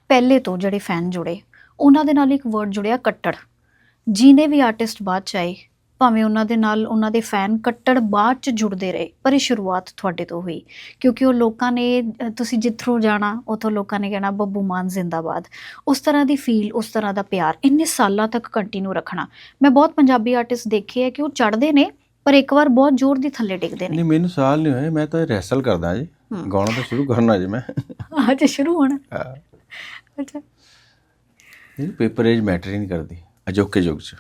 ਪਹਿਲੇ ਤੋਂ ਜਿਹੜੇ ਫੈਨ ਜੁੜੇ ਉਹਨਾਂ ਦੇ ਨਾਲ ਇੱਕ ਵਰਡ ਜੁੜਿਆ ਕੱਟੜ। ਜਿਹਨੇ ਵੀ ਆਰਟਿਸਟ ਬਾਅਦ ਚ ਆਏ ਭਾਵੇਂ ਉਹਨਾਂ ਦੇ ਨਾਲ ਉਹਨਾਂ ਦੇ ਫੈਨ ਕੱਟੜ ਬਾਅਦ ਚ ਜੁੜਦੇ ਰਹੇ ਪਰ ਇਹ ਸ਼ੁਰੂਆਤ ਤੁਹਾਡੇ ਤੋਂ ਹੋਈ। ਕਿਉਂਕਿ ਉਹ ਲੋਕਾਂ ਨੇ ਤੁਸੀਂ ਜਿੱਥੋਂ ਜਾਣਾ ਉਥੋਂ ਲੋਕਾਂ ਨੇ ਕਹਿਣਾ ਬੱਬੂ ਮਾਨ ਜ਼ਿੰਦਾਬਾਦ। ਉਸ ਤਰ੍ਹਾਂ ਦੀ ਫੀਲ ਉਸ ਤਰ੍ਹਾਂ ਦਾ ਪਿਆਰ ਇੰਨੇ ਸਾਲਾਂ ਤੱਕ ਕੰਟੀਨਿਊ ਰੱਖਣਾ। ਮੈਂ ਬਹੁਤ ਪੰਜਾਬੀ ਆਰਟਿਸਟ ਦੇਖੇ ਹੈ ਕਿ ਉਹ ਚੜ੍ਹਦੇ ਨੇ ਪਰ ਇੱਕ ਵਾਰ ਬਹੁਤ ਜ਼ੋਰ ਦੀ ਥੱਲੇ ਡਿੱਗਦੇ ਨੇ।
ਨਹੀਂ ਮੈਨੂੰ ਸਾਲ ਨਹੀਂ ਹੋਏ ਮੈਂ ਤਾਂ ਰੈਸਲ ਕਰਦਾ ਜੀ। ਗਾਉਣਾ ਤਾਂ ਸ਼ੁਰੂ ਕਰਨਾ ਜੀ ਮੈਂ।
ਅੱਜ ਸ਼ੁਰੂ ਹੋਣਾ।
ਹਾਂ।
ਅੱਛਾ।
ਇਹ ਪੇਪਰ ਏਜ ਮੈਟਰ ਹੀ ਨਹੀਂ ਕਰਦੀ ਅਜੋਕੇ ਯੁੱਗ 'ਚ।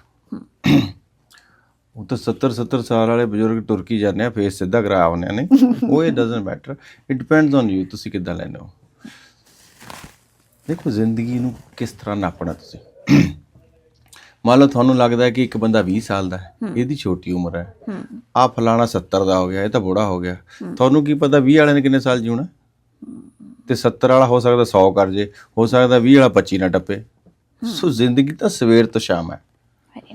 ਉਹ ਤਾਂ 70 70 ਸਾਲ ਵਾਲੇ ਬਜ਼ੁਰਗ ਤੁਰਕੀ ਜਾਂਦੇ ਆ ਫੇਸ ਸਿੱਧਾ ਕਰਾ ਆਉਂਦੇ ਨੇ ਉਹ ਇਹ doesn't matter it depends on you ਤੁਸੀਂ ਕਿੱਦਾਂ ਲੈਂਦੇ ਹੋ। ਦੇਖੋ, ਜ਼ਿੰਦਗੀ ਨੂੰ ਕਿਸ ਤਰ੍ਹਾਂ ਨਾਪਣਾ ਤੁਸੀਂ। ਮੰਨ ਲਓ ਤੁਹਾਨੂੰ ਲੱਗਦਾ ਹੈ ਕਿ ਇੱਕ ਬੰਦਾ 20 ਸਾਲ ਦਾ ਹੈ, ਇਹਦੀ ਛੋਟੀ ਉਮਰ ਹੈ।
ਹੂੰ
ਆ ਫਲਾਣਾ 70 ਦਾ ਹੋ ਗਿਆ, ਇਹ ਤਾਂ ਬੁੜਾ ਹੋ ਗਿਆ। ਤੁਹਾਨੂੰ ਕੀ ਪਤਾ 20 ਵਾਲੇ ਨੇ ਕਿੰਨੇ ਸਾਲ ਜਿਉਣਾ ਤੇ 70 ਵਾਲਾ ਹੋ ਸਕਦਾ 100 ਕਰ ਜੇ, ਹੋ ਸਕਦਾ 20 ਵਾਲਾ 25 ਨਾ ਟੱਪੇ। ਸੋ ਜ਼ਿੰਦਗੀ ਤਾਂ ਸਵੇਰ ਤੋਂ ਸ਼ਾਮ ਹੈ।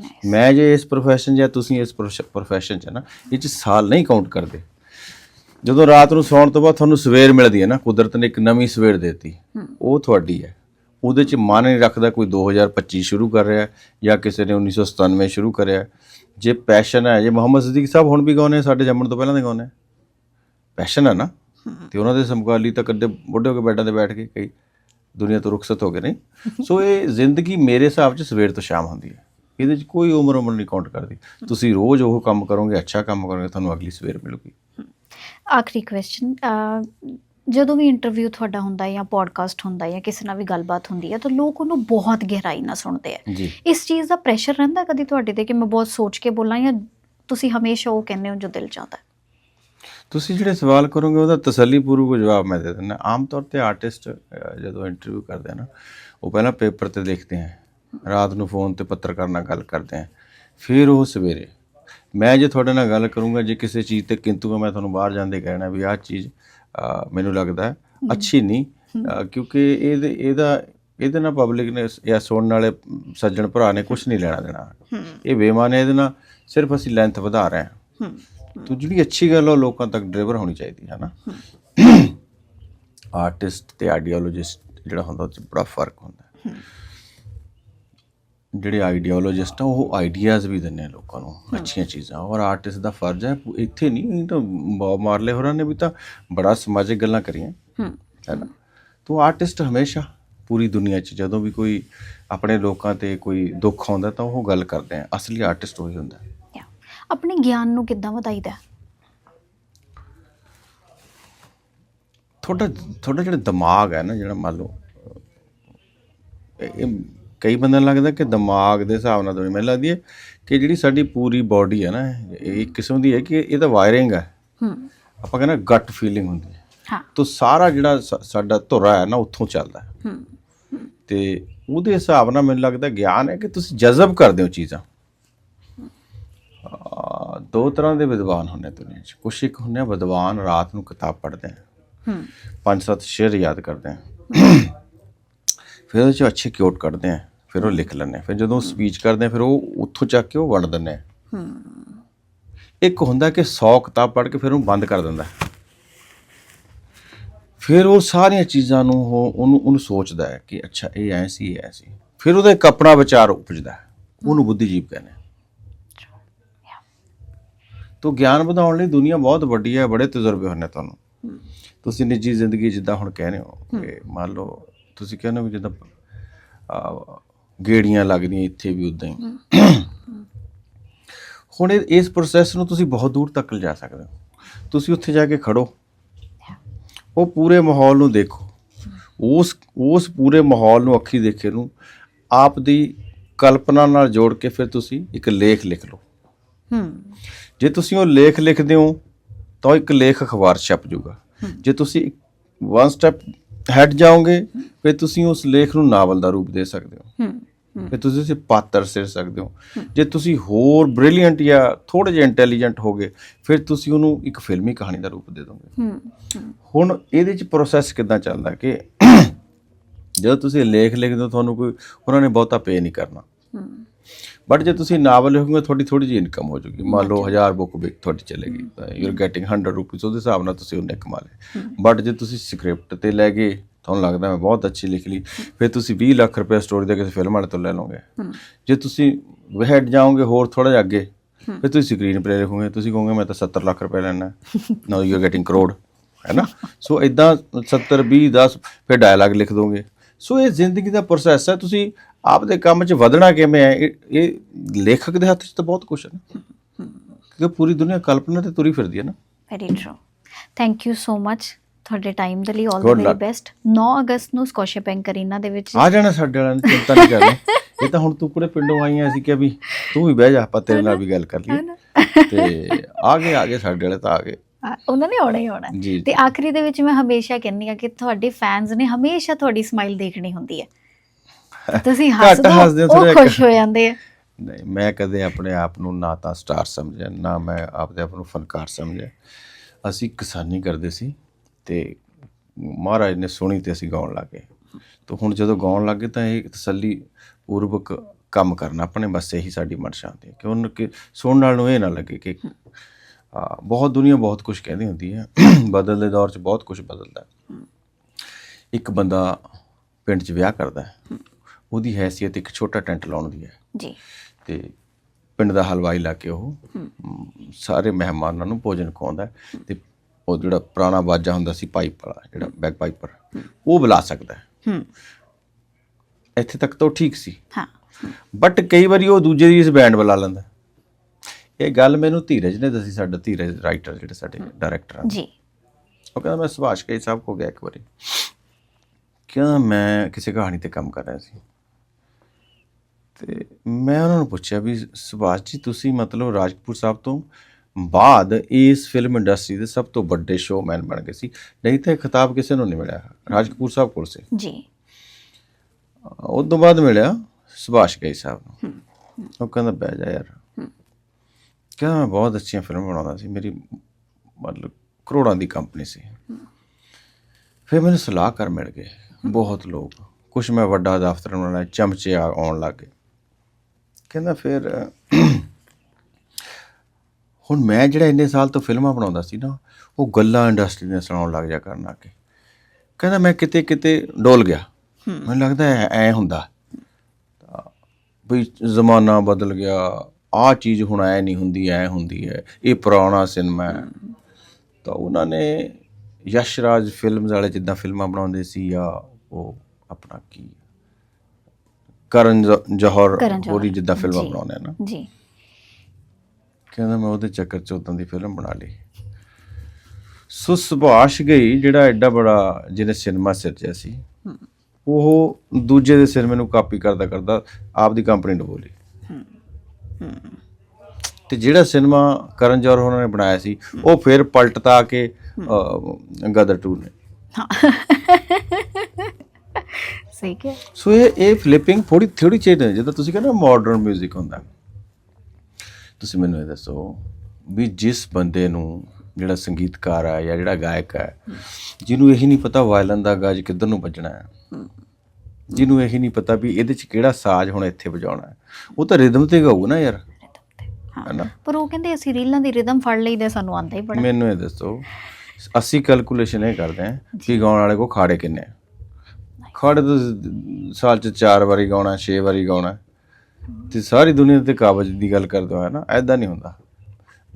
ਨਾਈਸ
ਮੈਂ ਜੇ ਇਸ profession ਜਾਂ ਤੁਸੀਂ ਇਸ profession ਚ ਹੈ ਨਾ ਇਹ ਚ ਸਾਲ ਨਹੀਂ ਕਾਊਂਟ ਕਰਦੇ। ਜਦੋਂ ਰਾਤ ਨੂੰ ਸੌਣ ਤੋਂ ਬਾਅਦ ਤੁਹਾਨੂੰ ਸਵੇਰ ਮਿਲਦੀ ਹੈ ਨਾ ਕੁਦਰਤ ਨੇ ਇੱਕ ਨਵੀਂ ਸਵੇਰ ਦਿੱਤੀ। ਉਹ ਤੁਹਾਡੀ ਹੈ। ਉਹਦੇ ਚ ਮਨ ਨਹੀਂ ਰੱਖਦਾ ਕੋਈ 2025 ਸ਼ੁਰੂ ਕਰ ਰਿਹਾ ਜਾਂ ਕਿਸੇ ਨੇ 1997 ਸ਼ੁਰੂ ਕਰਿਆ। ਜੇ ਪੈਸ਼ਨ ਹੈ ਜੇ ਮੁਹੰਮਦ ਸਦੀਕ ਸਾਹਿਬ ਹੁਣ ਵੀ ਗਾਉਂਦੇ ਆ, ਸਾਡੇ ਜੰਮਣ ਤੋਂ ਪਹਿਲਾਂ ਦੇ ਗਾਉਂਦੇ ਪੈਸ਼ਨ ਹੈ ਨਾ? ਤੇ ਉਹਨਾਂ ਦੇ ਸਮਕਾਲੀ ਤਾਂ ਕਦੇ ਬੁੱਢੇ ਹੋ ਕੇ ਬੈੱਡਾਂ ਤੇ ਬੈਠ ਕੇ ਕਈ ਦੁਨੀਆ ਤੋਂ ਰੁਖਸਤ ਹੋ ਗਏ ਨਹੀਂ? ਸੋ ਇਹ ਜ਼ਿੰਦਗੀ ਮੇਰੇ ਹਿਸਾਬ 'ਚ ਸਵੇਰ ਤੋਂ ਸ਼ਾਮ ਹੁੰਦੀ ਹੈ। ਇਹਦੇ 'ਚ ਕੋਈ ਉਮਰ ਉਮਰ ਨਹੀਂ ਕਾਊਂਟ ਕਰਦੀ। ਤੁਸੀਂ ਰੋਜ਼ ਉਹ ਕੰਮ ਕਰੋਗੇ ਅੱਛਾ ਕੰਮ ਕਰੋਗੇ ਤੁਹਾਨੂੰ ਅਗਲੀ ਸਵੇਰ ਮਿਲੂਗੀ।
ਆਖਰੀ ਕੁਐਸਚਨ ਜਦੋਂ ਵੀ ਇੰਟਰਵਿਊ ਤੁਹਾਡਾ ਹੁੰਦਾ ਹੈ ਜਾਂ ਪੋਡਕਾਸਟ ਹੁੰਦਾ ਹੈ ਜਾਂ ਕਿਸੇ ਨਾਲ ਵੀ ਗੱਲਬਾਤ ਹੁੰਦੀ ਹੈ ਤਾਂ ਲੋਕ ਉਹਨੂੰ ਬਹੁਤ ਗਹਿਰਾਈ ਨਾਲ ਸੁਣਦੇ ਆ। ਇਸ ਚੀਜ਼ ਦਾ ਪ੍ਰੈਸ਼ਰ ਰਹਿੰਦਾ ਕਦੀ ਤੁਹਾਡੇ ਤੇ ਕਿ ਮੈਂ ਬਹੁਤ ਸੋਚ ਕੇ ਬੋਲਾਂ ਜਾਂ ਤੁਸੀਂ ਹਮੇਸ਼ਾ ਉਹ ਕਹਿੰਦੇ ਹੋ ਜੋ ਦਿਲ ਚਾਹਦਾ
ਤੁਸੀਂ ਜਿਹੜੇ ਸਵਾਲ ਕਰੋਗੇ ਉਹਦਾ ਤਸੱਲੀਪੂਰਵਕ ਜਵਾਬ ਮੈਂ ਦੇ ਦਿੰਦਾ। ਆਮ ਤੌਰ ਤੇ ਆਰਟਿਸਟ ਜਦੋਂ ਇੰਟਰਵਿਊ ਕਰਦੇ ਆ ਨਾ ਉਹ ਪਹਿਲਾਂ ਪੇਪਰ ਤੇ ਦੇਖਦੇ ਆ। ਰਾਤ ਨੂੰ ਫੋਨ ਤੇ ਪੱਤਰਕਾਰ ਨਾਲ ਗੱਲ ਕਰਦੇ ਆ ਫਿਰ ਉਹ ਸਵੇਰੇ ਮੈਂ ਜੇ ਤੁਹਾਡੇ ਨਾਲ ਗੱਲ ਕਰੂੰਗਾ ਜੇ ਕਿਸੇ ਚੀਜ਼ ਤੇ ਕਿੰਤੂ ਮੈਂ ਤੁਹਾਨੂੰ ਬਾਹਰ ਜਾਂਦੇ ਕਹਿਣਾ ਵੀ ਆਹ ਚੀਜ਼ ਮੈਨੂੰ ਲੱਗਦਾ ਅੱਛੀ ਨਹੀਂ। ਕਿਉਂਕਿ ਇਹਦੇ ਇਹਦਾ ਇਹਦੇ ਨਾਲ ਪਬਲਿਕ ਨੇ ਜਾਂ ਸੁਣਨ ਵਾਲੇ ਸੱਜਣ ਭਰਾ ਨੇ ਕੁਝ ਨਹੀਂ ਲੈਣਾ ਦੇਣਾ। ਇਹ ਬੇਮਾਨ ਇਹਦੇ ਨਾਲ ਸਿਰਫ ਅਸੀਂ ਲੈਂਥ ਵਧਾ ਰਹੇ ਹਾਂ। ਤੋ ਜਿਹੜੀ ਅੱਛੀ ਗੱਲ ਆ ਉਹ ਲੋਕਾਂ ਤੱਕ ਡਿਲੀਵਰ ਹੋਣੀ ਚਾਹੀਦੀ ਹੈ ਨਾ। ਆਰਟਿਸਟ ਤੇ ਆਈਡੀਓਲੋਜਿਸਟ ਜਿਹੜਾ ਹੁੰਦਾ ਉਹ 'ਚ ਬੜਾ ਫ਼ਰਕ ਹੁੰਦਾ। ਜਿਹੜੇ ਆਈਡੀਓਲੋਜਿਸਟ ਆ ਉਹ ਆਈਡੀਆਜ਼ ਵੀ ਦਿੰਦੇ ਆ ਲੋਕਾਂ ਨੂੰ ਅੱਛੀਆਂ ਚੀਜ਼ਾਂ। ਔਰ ਆਰਟਿਸਟ ਦਾ ਫਰਜ਼ ਹੈ ਇੱਥੇ ਨਹੀਂ ਤਾਂ ਬੌਬ ਮਾਰਲੇ ਹੋਰਾਂ ਨੇ ਵੀ ਤਾਂ ਬੜਾ ਸਮਾਜਿਕ ਗੱਲਾਂ ਕਰੀਆਂ
ਹੂੰ।
ਨਾ? ਤੋ ਆਰਟਿਸਟ ਹਮੇਸ਼ਾ ਪੂਰੀ ਦੁਨੀਆ 'ਚ ਜਦੋਂ ਵੀ ਕੋਈ ਆਪਣੇ ਲੋਕਾਂ ਤੇ ਕੋਈ ਦੁੱਖ ਆਉਂਦਾ ਤਾਂ ਉਹ ਗੱਲ ਕਰਦੇ ਆ ਅਸਲੀ ਆਰਟਿਸਟ ਉਹੀ ਹੁੰਦਾ।
ਆਪਣੇ ਗਿਆਨ ਨੂੰ ਕਿੱਦਾਂ ਵਧਾਈਦਾ?
ਤੁਹਾਡਾ ਤੁਹਾਡਾ ਜਿਹੜਾ ਦਿਮਾਗ ਹੈ ਨਾ ਜਿਹੜਾ ਮੰਨ ਲਓ ਕਈ ਬੰਦਿਆਂ ਨੂੰ ਲੱਗਦਾ ਕਿ ਦਿਮਾਗ ਦੇ ਹਿਸਾਬ ਨਾਲ ਦੁਨੀਆ ਮੈਨੂੰ ਲੱਗਦੀ ਹੈ ਕਿ ਜਿਹੜੀ ਸਾਡੀ ਪੂਰੀ ਬਾਡੀ ਹੈ ਨਾ ਇਹ ਇੱਕ ਕਿਸਮ ਦੀ ਹੈ ਕਿ ਇਹ ਤਾਂ ਵਾਇਰਿੰਗ ਹੈ।
ਹੂੰ।
ਆਪਾਂ ਕਹਿੰਦੇ ਗੱਟ ਫੀਲਿੰਗ ਹੁੰਦੀ ਹੈ।
ਹਾਂ।
ਤੋ ਸਾਰਾ ਜਿਹੜਾ ਸਾਡਾ ਧੁਰਾ ਹੈ ਨਾ ਉੱਥੋਂ ਚੱਲਦਾ ਹੈ। ਤੇ ਉਹਦੇ ਹਿਸਾਬ ਨਾਲ ਮੈਨੂੰ ਲੱਗਦਾ ਗਿਆਨ ਹੈ ਕਿ ਤੁਸੀਂ ਜਜ਼ਬ ਕਰਦੇ ਹੋ ਚੀਜ਼ਾਂ। ਦੋ ਤਰ੍ਹਾਂ ਦੇ ਵਿਦਵਾਨ ਹੁੰਦੇ ਦੁਨੀਆ 'ਚ। ਕੁਛ ਇੱਕ ਹੁੰਦੇ ਆ ਵਿਦਵਾਨ ਰਾਤ ਨੂੰ ਕਿਤਾਬ ਪੜ੍ਹਦੇ ਆ।
ਹੂੰ।
ਪੰਜ ਸੱਤ ਸ਼ੇਰ ਯਾਦ ਕਰਦੇ ਆ। ਫਿਰ ਉਹਦੇ ਚ ਅੱਛੇ ਕਿਉਟ ਕੱਢਦੇ ਆ। ਫਿਰ ਉਹ ਲਿਖ ਲੈਂਦੇ ਫਿਰ ਜਦੋਂ ਸਪੀਚ ਕਰਦੇ ਫਿਰ ਉਹ ਉੱਥੋਂ ਚੱਕ ਕੇ ਉਹ ਵੰਡ ਦਿੰਦੇ ਆ ਇੱਕ ਹੁੰਦਾ ਕਿ 100 ਕਿਤਾਬ ਪੜ੍ਹ ਕੇ ਫਿਰ ਉਹਨੂੰ ਬੰਦ ਕਰ ਦਿੰਦਾ ਹੈ। ਫਿਰ ਉਹ ਸਾਰੀਆਂ ਚੀਜ਼ਾਂ ਨੂੰ ਉਹ ਉਹਨੂੰ ਉਹਨੂੰ ਸੋਚਦਾ ਹੈ ਕਿ ਅੱਛਾ ਇਹ ਐ ਸੀ ਇਹ ਐ ਸੀ। ਫਿਰ ਉਹਦਾ ਇੱਕ ਆਪਣਾ ਵਿਚਾਰ ਉਪਜਦਾ ਹੈ। ਉਹਨੂੰ ਬੁੱਧੀਜੀਵ ਕਹਿੰਦੇ ਤੋ ਗਿਆਨ ਵਧਾਉਣ ਲਈ ਦੁਨੀਆ ਬਹੁਤ ਵੱਡੀ ਹੈ ਬੜੇ ਤਜਰਬੇ ਹੋਣੇ ਤੁਹਾਨੂੰ। ਤੁਸੀਂ ਨਿੱਜੀ ਜ਼ਿੰਦਗੀ ਜਿੱਦਾਂ ਹੁਣ ਕਹਿ ਰਹੇ ਹੋ। ਕਿ ਮੰਨ ਲਓ ਤੁਸੀਂ ਕਹਿੰਦੇ ਹੋ ਜਿੱਦਾਂ ਗੇੜੀਆਂ ਲੱਗਦੀਆਂ ਇੱਥੇ ਵੀ ਉਦਾਂ ਹੀ। ਹੁਣ ਇਸ ਪ੍ਰੋਸੈਸ ਨੂੰ ਤੁਸੀਂ ਬਹੁਤ ਦੂਰ ਤੱਕ ਲਿਜਾ ਸਕਦੇ ਹੋ। ਤੁਸੀਂ ਉੱਥੇ ਜਾ ਕੇ ਖੜੋ। ਉਹ ਪੂਰੇ ਮਾਹੌਲ ਨੂੰ ਦੇਖੋ। ਉਸ ਉਸ ਪੂਰੇ ਮਾਹੌਲ ਨੂੰ ਅੱਖੀ ਦੇਖੇ ਨੂੰ ਆਪ ਦੀ ਕਲਪਨਾ ਨਾਲ ਜੋੜ ਕੇ ਫਿਰ ਤੁਸੀਂ ਇੱਕ ਲੇਖ ਲਿਖ ਲਓ।
ਹੂੰ।
ਜੇ ਤੁਸੀਂ ਉਹ ਲੇਖ ਲਿਖਦੇ ਹੋ ਤਾਂ ਇੱਕ ਲੇਖ ਅਖਬਾਰ ਛਪ ਜਾਊਗਾ ਜੇ ਤੁਸੀਂ ਵਨ ਸਟੈਪ ਹੈਡ ਜਾਓਗੇ ਫਿਰ ਤੁਸੀਂ ਉਸ ਲੇਖ ਨੂੰ ਨਾਵਲ ਦਾ ਰੂਪ ਦੇ ਸਕਦੇ ਹੋ।
ਹੂੰ।
ਫਿਰ ਤੁਸੀਂ ਉਸੇ ਪਾਤਰ ਸਿਰ ਸਕਦੇ ਹੋ। ਜੇ ਤੁਸੀਂ ਹੋਰ ਬ੍ਰਿਲੀਅੰਟ ਜਾਂ ਥੋੜੇ ਜਿਹਾ ਇੰਟੈਲੀਜੈਂਟ ਹੋਗੇ ਫਿਰ ਤੁਸੀਂ ਉਹਨੂੰ ਇੱਕ ਫਿਲਮੀ ਕਹਾਣੀ ਦਾ ਰੂਪ ਦੇ ਦੋਗੇ। ਹੁਣ ਇਹਦੇ ਚ ਪ੍ਰੋਸੈਸ ਕਿਦਾਂ ਚੱਲਦਾ ਕਿ ਜਦੋਂ ਤੁਸੀਂ ਲੇਖ ਲਿਖਦੇ ਹੋ ਤੁਹਾਨੂੰ ਕੋਈ ਉਹਨਾਂ ਨੇ ਬਹੁਤਾ ਪੇ ਨਹੀਂ ਕਰਨਾ। ਬਟ ਜੇ ਤੁਸੀਂ ਨਾਵਲ ਲਿਖੋਗੇ ਤੁਹਾਡੀ ਥੋੜੀ ਜਿਹੀ ਇਨਕਮ ਹੋ ਜਾਊਗੀ। ਮੰਨ ਲਓ 1000 ਬੁੱਕ ਵੀ ਤੁਹਾਡੀ ਚੱਲੇਗੀ ਤਾਂ ਯੂ ਆਰ ਗੈਟਿੰਗ 100 ਰੁਪੀਸ ਉਹਦੇ ਹਿਸਾਬ ਨਾਲ ਤੁਸੀਂ ਉਹਨੇ ਕਮਾ ਲਏ। ਬਟ ਜੇ ਤੁਸੀਂ ਸਕ੍ਰਿਪਟ ਤੇ ਲੈ ਗਏ ਤੁਹਾਨੂੰ ਲੱਗਦਾ ਮੈਂ ਬਹੁਤ ਅੱਛੀ ਲਿਖ ਲਈ। ਫਿਰ ਤੁਸੀਂ 20 ਲੱਖ ਰੁਪਏ ਸਟੋਰੀ ਦੇ ਕਿਸੇ ਫਿਲਮ ਵਾਲੇ ਤੋਂ ਲੈ ਲਓਗੇ। ਜੇ ਤੁਸੀਂ ਹੈਡ ਜਾਓਗੇ ਹੋਰ ਥੋੜਾ ਜਿਹਾ ਅੱਗੇ ਫਿਰ ਤੁਸੀਂ ਸਕਰੀਨ ਪਲੇ ਲਿਖੋਗੇ ਤੁਸੀਂ ਕਹੋਗੇ ਮੈਂ ਤਾਂ 70 ਲੱਖ ਰੁਪਏ ਲੈਣਾ now you are getting crore ਹੈ ਨਾ? ਸੋ ਇਦਾਂ 70 20 10 ਫਿਰ ਡਾਇਲੌਗ ਲਿਖ ਦੋਗੇ। ਸੋ ਇਹ ਜ਼ਿੰਦਗੀ ਦਾ ਪ੍ਰੋਸੈਸ ਹੈ। ਤੁਸੀਂ ਆਪਦੇ ਕੰਮ 'ਚ ਵਧਣਾ ਕਿਵੇਂ ਹੈ? ਇਹ ਇਹ ਲੇਖਕ ਦੇ ਹੱਥ 'ਚ ਤਾਂ ਬਹੁਤ ਕੁਝ ਹੈ ਨਾ। ਕਿਉਂਕਿ ਪੂਰੀ ਦੁਨੀਆ ਕਲਪਨਾ ਤੇ ਤੁਰੀ ਫਿਰਦੀ ਹੈ ਨਾ।
Very true thank you so much ਤੁਹਾਡੇ ਟਾਈਮ ਦੇ ਲਈ all
Good
the very
luck.
Best 9 ਅਗਸਤ ਨੂੰ ਸਕੋਸ਼ੀਆ ਬੈਂਕ ਅਰੀਨਾ ਦੇ ਵਿੱਚ
ਆ ਜਾਣਾ ਸਾਡੇ ਵਾਲਿਆਂ ਨੇ ਚਿੰਤਾ ਨਹੀਂ ਕਰਨੀ। ਇਹ ਤਾਂ ਹੁਣ ਤੂੰ ਕੁੜੇ ਪਿੰਡੋਂ ਆਈ ਐ ਸੀ ਕਿ ਵੀ ਤੂੰ ਵੀ ਬਹਿ ਜਾ ਆਪਾਂ ਤੇਰੇ ਨਾਲ ਵੀ ਗੱਲ ਕਰ ਲਈਏ। ਤੇ ਆ ਗਏ ਆ ਗਏ ਸਾਡੇ ਵਾਲੇ ਤਾਂ ਆ ਗਏ।
ਆ, ਉਹਨਾਂ ਨੇ ਆਉਣਾ ਹੀ ਆਉਣਾ। ਹੈ।
ਜੀ।
ਤੇ ਆਖਰੀ ਦੇ ਵਿੱਚ ਮੈਂ ਹਮੇਸ਼ਾ ਕਹਿੰਦੀ ਆ ਕਿ ਤੁਹਾਡੇ ਫੈਨਸ ਨੇ ਹਮੇਸ਼ਾ ਤੁਹਾਡੀ ਸਮਾਈਲ ਦੇਖਣੀ ਹੁੰਦੀ ਹੈ। ਤੁਸੀਂ
ਘੱਟ
ਹੱਸਦੇ
ਹੱਸਦੇ
ਹੋ
ਹੋ,
ਉਹ
ਥੋੜ੍ਹਾ
ਖੁਸ਼ ਹੋ ਜਾਂਦੇ ਆ।
ਨਹੀਂ ਮੈਂ ਕਦੇ ਆਪਣੇ ਆਪ ਨੂੰ ਨਾ ਤਾਂ ਸਟਾਰ ਸਮਝਿਆ ਨਾ ਮੈਂ ਆਪਦੇ ਆਪ ਨੂੰ ਫਨਕਾਰ ਸਮਝਿਆ। ਅਸੀਂ ਕਿਸਾਨੀ ਕਰਦੇ ਸੀ। ਤੇ ਮਹਾਰਾਜ ਨੇ ਸੁਣੀ ਤੇ ਅਸੀਂ ਗਾਉਣ ਲੱਗੇ ਤਾਂ ਹੁਣ ਜਦੋਂ ਗਾਉਣ ਲੱਗੇ ਤਾਂ ਇਹ ਤਸੱਲੀ ਪੂਰਵਕ ਕੰਮ ਕਰਨਾ ਆਪਣੇ ਬਸ ਇਹੀ ਸਾਡੀ ਮਨਸ਼ਾ ਹੁੰਦੀ ਹੈ। ਕਿ ਉਹਨ ਕਿ ਸੁਣਨ ਨਾਲ ਨੂੰ ਇਹ ਨਾ ਲੱਗੇ ਕਿ ਬਹੁਤ ਦੁਨੀਆ ਬਹੁਤ ਕੁਝ ਕਹਿੰਦੀ ਹੁੰਦੀ ਹੈ। ਬਦਲਦੇ ਦੌਰ 'ਚ ਬਹੁਤ ਕੁਝ ਬਦਲਦਾ। ਇੱਕ ਬੰਦਾ ਪਿੰਡ 'ਚ ਵਿਆਹ ਕਰਦਾ ਹੈ। ਉਹਦੀ ਹੈਸੀਅਤ ਇੱਕ ਛੋਟਾ ਟੈਂਟ ਲਾਉਣ ਦੀ ਹੈ।
ਜੀ।
ਤੇ ਪਿੰਡ ਦਾ ਹਲਵਾਈ ਲਾ ਕੇ ਉਹ ਸਾਰੇ ਮਹਿਮਾਨਾਂ ਨੂੰ ਭੋਜਨ ਖਵਾਉਂਦਾ ਤੇ ਉਹ ਜਿਹੜਾ ਪੁਰਾਣਾ ਬਾਜਾ ਹੁੰਦਾ ਸੀ ਪਾਈਪ ਵਾਲਾ ਜਿਹੜਾ ਬੈਕ ਪਾਈਪਰ ਉਹ ਬੁਲਾ ਸਕਦਾ ਹੈ।
ਹੂੰ।
ਇੱਥੇ ਤੱਕ ਤਾਂ ਉਹ ਠੀਕ ਸੀ।
ਹਾਂ।
ਬਟ ਕਈ ਵਾਰੀ ਉਹ ਦੂਜੇ ਦੀ ਇਸ ਬੈਂਡ ਬੁਲਾ ਲੈਂਦਾ ਇਹ ਗੱਲ ਮੈਨੂੰ ਧੀਰਜ ਨੇ ਦੱਸੀ ਸਾਡਾ ਧੀਰਜ ਰਾਈਟਰ ਜਿਹੜੇ ਸਾਡੇ ਡਾਇਰੈਕਟਰ ਹਨ
ਜੀ।
ਉਹ ਕਹਿੰਦਾ ਮੈਂ ਸੁਭਾਸ਼ ਕਈ ਸਾਹਿਬ ਕੋ ਗਿਆ ਇੱਕ ਵਾਰੀ। ਕਹਿੰਦਾ ਮੈਂ ਕਿਸੇ ਕਹਾਣੀ ਤੇ ਕੰਮ ਕਰ ਰਿਹਾ ਸੀ? ਤੇ ਮੈਂ ਉਹਨਾਂ ਨੂੰ ਪੁੱਛਿਆ ਵੀ ਸੁਭਾਸ਼ ਜੀ ਤੁਸੀਂ ਮਤਲਬ ਰਾਜਪੂਰ ਸਾਹਿਬ ਤੋਂ ਬਾਅਦ ਇਸ ਫਿਲਮ ਇੰਡਸਟਰੀ ਦੇ ਸਭ ਤੋਂ ਵੱਡੇ ਸ਼ੋਮੈਨ ਬਣ ਗਏ ਸੀ। ਨਹੀਂ ਤਾਂ ਇਹ ਖਿਤਾਬ ਕਿਸੇ ਨੂੰ ਨਹੀਂ ਮਿਲਿਆ। ਰਾਜਕਪੂਰ ਸਾਹਿਬ ਕੋਲ ਸੀ।
ਜੀ।
ਉਸ ਤੋਂ ਬਾਅਦ ਮਿਲਿਆ ਸੁਭਾਸ਼ ਕਈ ਸਾਹਿਬ ਨੂੰ। ਉਹ ਕਹਿੰਦਾ ਬਹਿ ਜਾ ਯਾਰ। ਕਹਿੰਦਾ ਮੈਂ ਬਹੁਤ ਅੱਛੀਆਂ ਫਿਲਮਾਂ ਬਣਾਉਂਦਾ ਸੀ। ਮੇਰੀ ਮਤਲਬ ਕਰੋੜਾਂ ਦੀ ਕੰਪਨੀ ਸੀ। ਫਿਰ ਮੈਨੂੰ ਸਲਾਹਕਾਰ ਮਿਲ ਗਏ। ਬਹੁਤ ਲੋਕ। ਕੁਝ ਮੈਂ ਵੱਡਾ ਦਫ਼ਤਰ ਬਣਾਉਣਾ ਚਮਚੇ ਆਉਣ ਲੱਗ ਕਹਿੰਦਾ ਫਿਰ ਹੁਣ ਮੈਂ ਜਿਹੜਾ ਇੰਨੇ ਸਾਲ ਤੋਂ ਫਿਲਮਾਂ ਬਣਾਉਂਦਾ ਸੀ ਨਾ ਉਹ ਗੱਲਾਂ ਇੰਡਸਟਰੀ ਨੇ ਸੁਣਾਉਣ ਲੱਗ ਜਾ ਕਰਨ ਲੱਗ ਕਹਿੰਦਾ ਮੈਂ ਕਿਤੇ ਕਿਤੇ ਡੋਲ ਗਿਆ। ਮੈਨੂੰ ਲੱਗਦਾ ਐ ਐ ਹੁੰਦਾ। ਤਾਂ ਵੀ ਜ਼ਮਾਨਾ ਬਦਲ ਗਿਆ ਆ ਚੀਜ਼ ਹੁਣ ਐ ਨਹੀਂ ਹੁੰਦੀ ਐ ਹੁੰਦੀ ਹੈ ਇਹ ਪੁਰਾਣਾ ਸਿਨੇਮਾ ਹੈ ਤਾਂ ਉਹਨਾਂ ਨੇ ਯਸ਼ਰਾਜ ਫਿਲਮਸ ਵਾਲੇ ਜਿੱਦਾਂ ਫਿਲਮਾਂ ਬਣਾਉਂਦੇ ਸੀ ਜਾਂ ਉਹ ਆਪਣਾ ਕੀ ਕਰਨ ਜੌਹਰ ਹੋਰੀ ਜਿੱਦਾਂ ਫਿਲਮਾਂ। ਬਣਾਉਂਦੇ ਆ ਨਾ।
ਜੀ।
ਕਹਿੰਦਾ ਮੈਂ ਉਹਦੇ ਚੱਕਰ ਚ ਉਦਾਂ ਦੀ ਫਿਲਮ ਬਣਾ ਲਈ। ਸੋ ਸੁਭਾਸ਼ ਗਈ ਜਿਹੜਾ ਐਡਾ ਬੜਾ ਜਿਹਨੇ ਸਿਨੇਮਾ ਸਿਰਜਿਆ ਸੀ ਉਹ ਦੂਜੇ ਦੇ ਸਿਨੇਮੇ ਨੂੰ ਕਾਪੀ ਕਰਦਾ ਕਰਦਾ ਆਪਦੀ ਕੰਪਨੀ ਡਬੋ ਲਈ। ਤੇ ਜਿਹੜਾ ਸਿਨੇਮਾ ਕਰਨ ਜੌਹਰ ਉਹਨਾਂ ਨੇ ਬਣਾਇਆ ਸੀ ਉਹ ਫਿਰ ਪਲਟਤਾ ਕੇ ਗਦਰ 2 ਨੇ।
ਸਹੀ ਹੈ
ਸੋ ਇਹ ਇਹ ਫਲਿੱਪਿੰਗ ਥੋੜੀ ਥੋੜੀ ਚੇਂਜ ਹੈ। ਜਦੋਂ ਤੁਸੀਂ ਕਹਿੰਦੇ ਮਾਡਰਨ 뮤직 ਹੁੰਦਾ। ਤੁਸੀਂ ਮੈਨੂੰ ਇਹ ਦੱਸੋ ਵੀ ਜਿਸ ਬੰਦੇ ਨੂੰ ਜਿਹੜਾ ਸੰਗੀਤਕਾਰ ਹੈ ਜਾਂ ਜਿਹੜਾ ਗਾਇਕ ਹੈ ਜਿਹਨੂੰ ਇਹੀ ਨਹੀਂ ਪਤਾ ਵਾਇਲਨ ਦਾ ਗਾਜ ਕਿੱਧਰ ਨੂੰ ਵੱਜਣਾ ਹੈ? ਜਿਹਨੂੰ ਇਹੀ ਨਹੀਂ ਪਤਾ ਵੀ ਇਹਦੇ ਚ ਕਿਹੜਾ ਸਾਜ਼ ਹੁਣ ਇੱਥੇ ਵਜਾਉਣਾ ਹੈ? ਉਹ ਤਾਂ ਰਿਦਮ ਤੇ ਗਾਊ ਨਾ ਯਾਰ।
ਹਾਂ ਪਰ ਉਹ ਕਹਿੰਦੇ ਅਸੀਂ ਰੀਲਾਂ ਦੀ ਰਿਦਮ ਫੜ ਲਈਦੇ ਸਾਨੂੰ ਆਂਦਾ ਹੀ ਬੜਾ।
ਮੈਨੂੰ ਇਹ ਦੱਸੋ ਅਸੀਂ ਕੈਲਕੂਲੇਸ਼ਨ ਇਹ ਕਰਦੇ ਹਾਂ ਕਿ ਗਾਉਣ ਵਾਲੇ ਕੋ ਖਾੜੇ ਕਿੰਨੇ ਆ। ਖਾੜੇ ਤਾਂ ਸਾਲ ਚ ਚਾਰ ਵਾਰੀ ਗਾਉਣਾ ਛੇ ਵਾਰੀ ਗਾਉਣਾ। ਤੇ ਸਾਰੀ ਦੁਨੀਆ ਤੇ ਕਾਬਜ ਦੀ ਗੱਲ ਕਰਦੇ ਹੋ ਨਾ ਐਦਾਂ ਨਹੀਂ ਹੁੰਦਾ।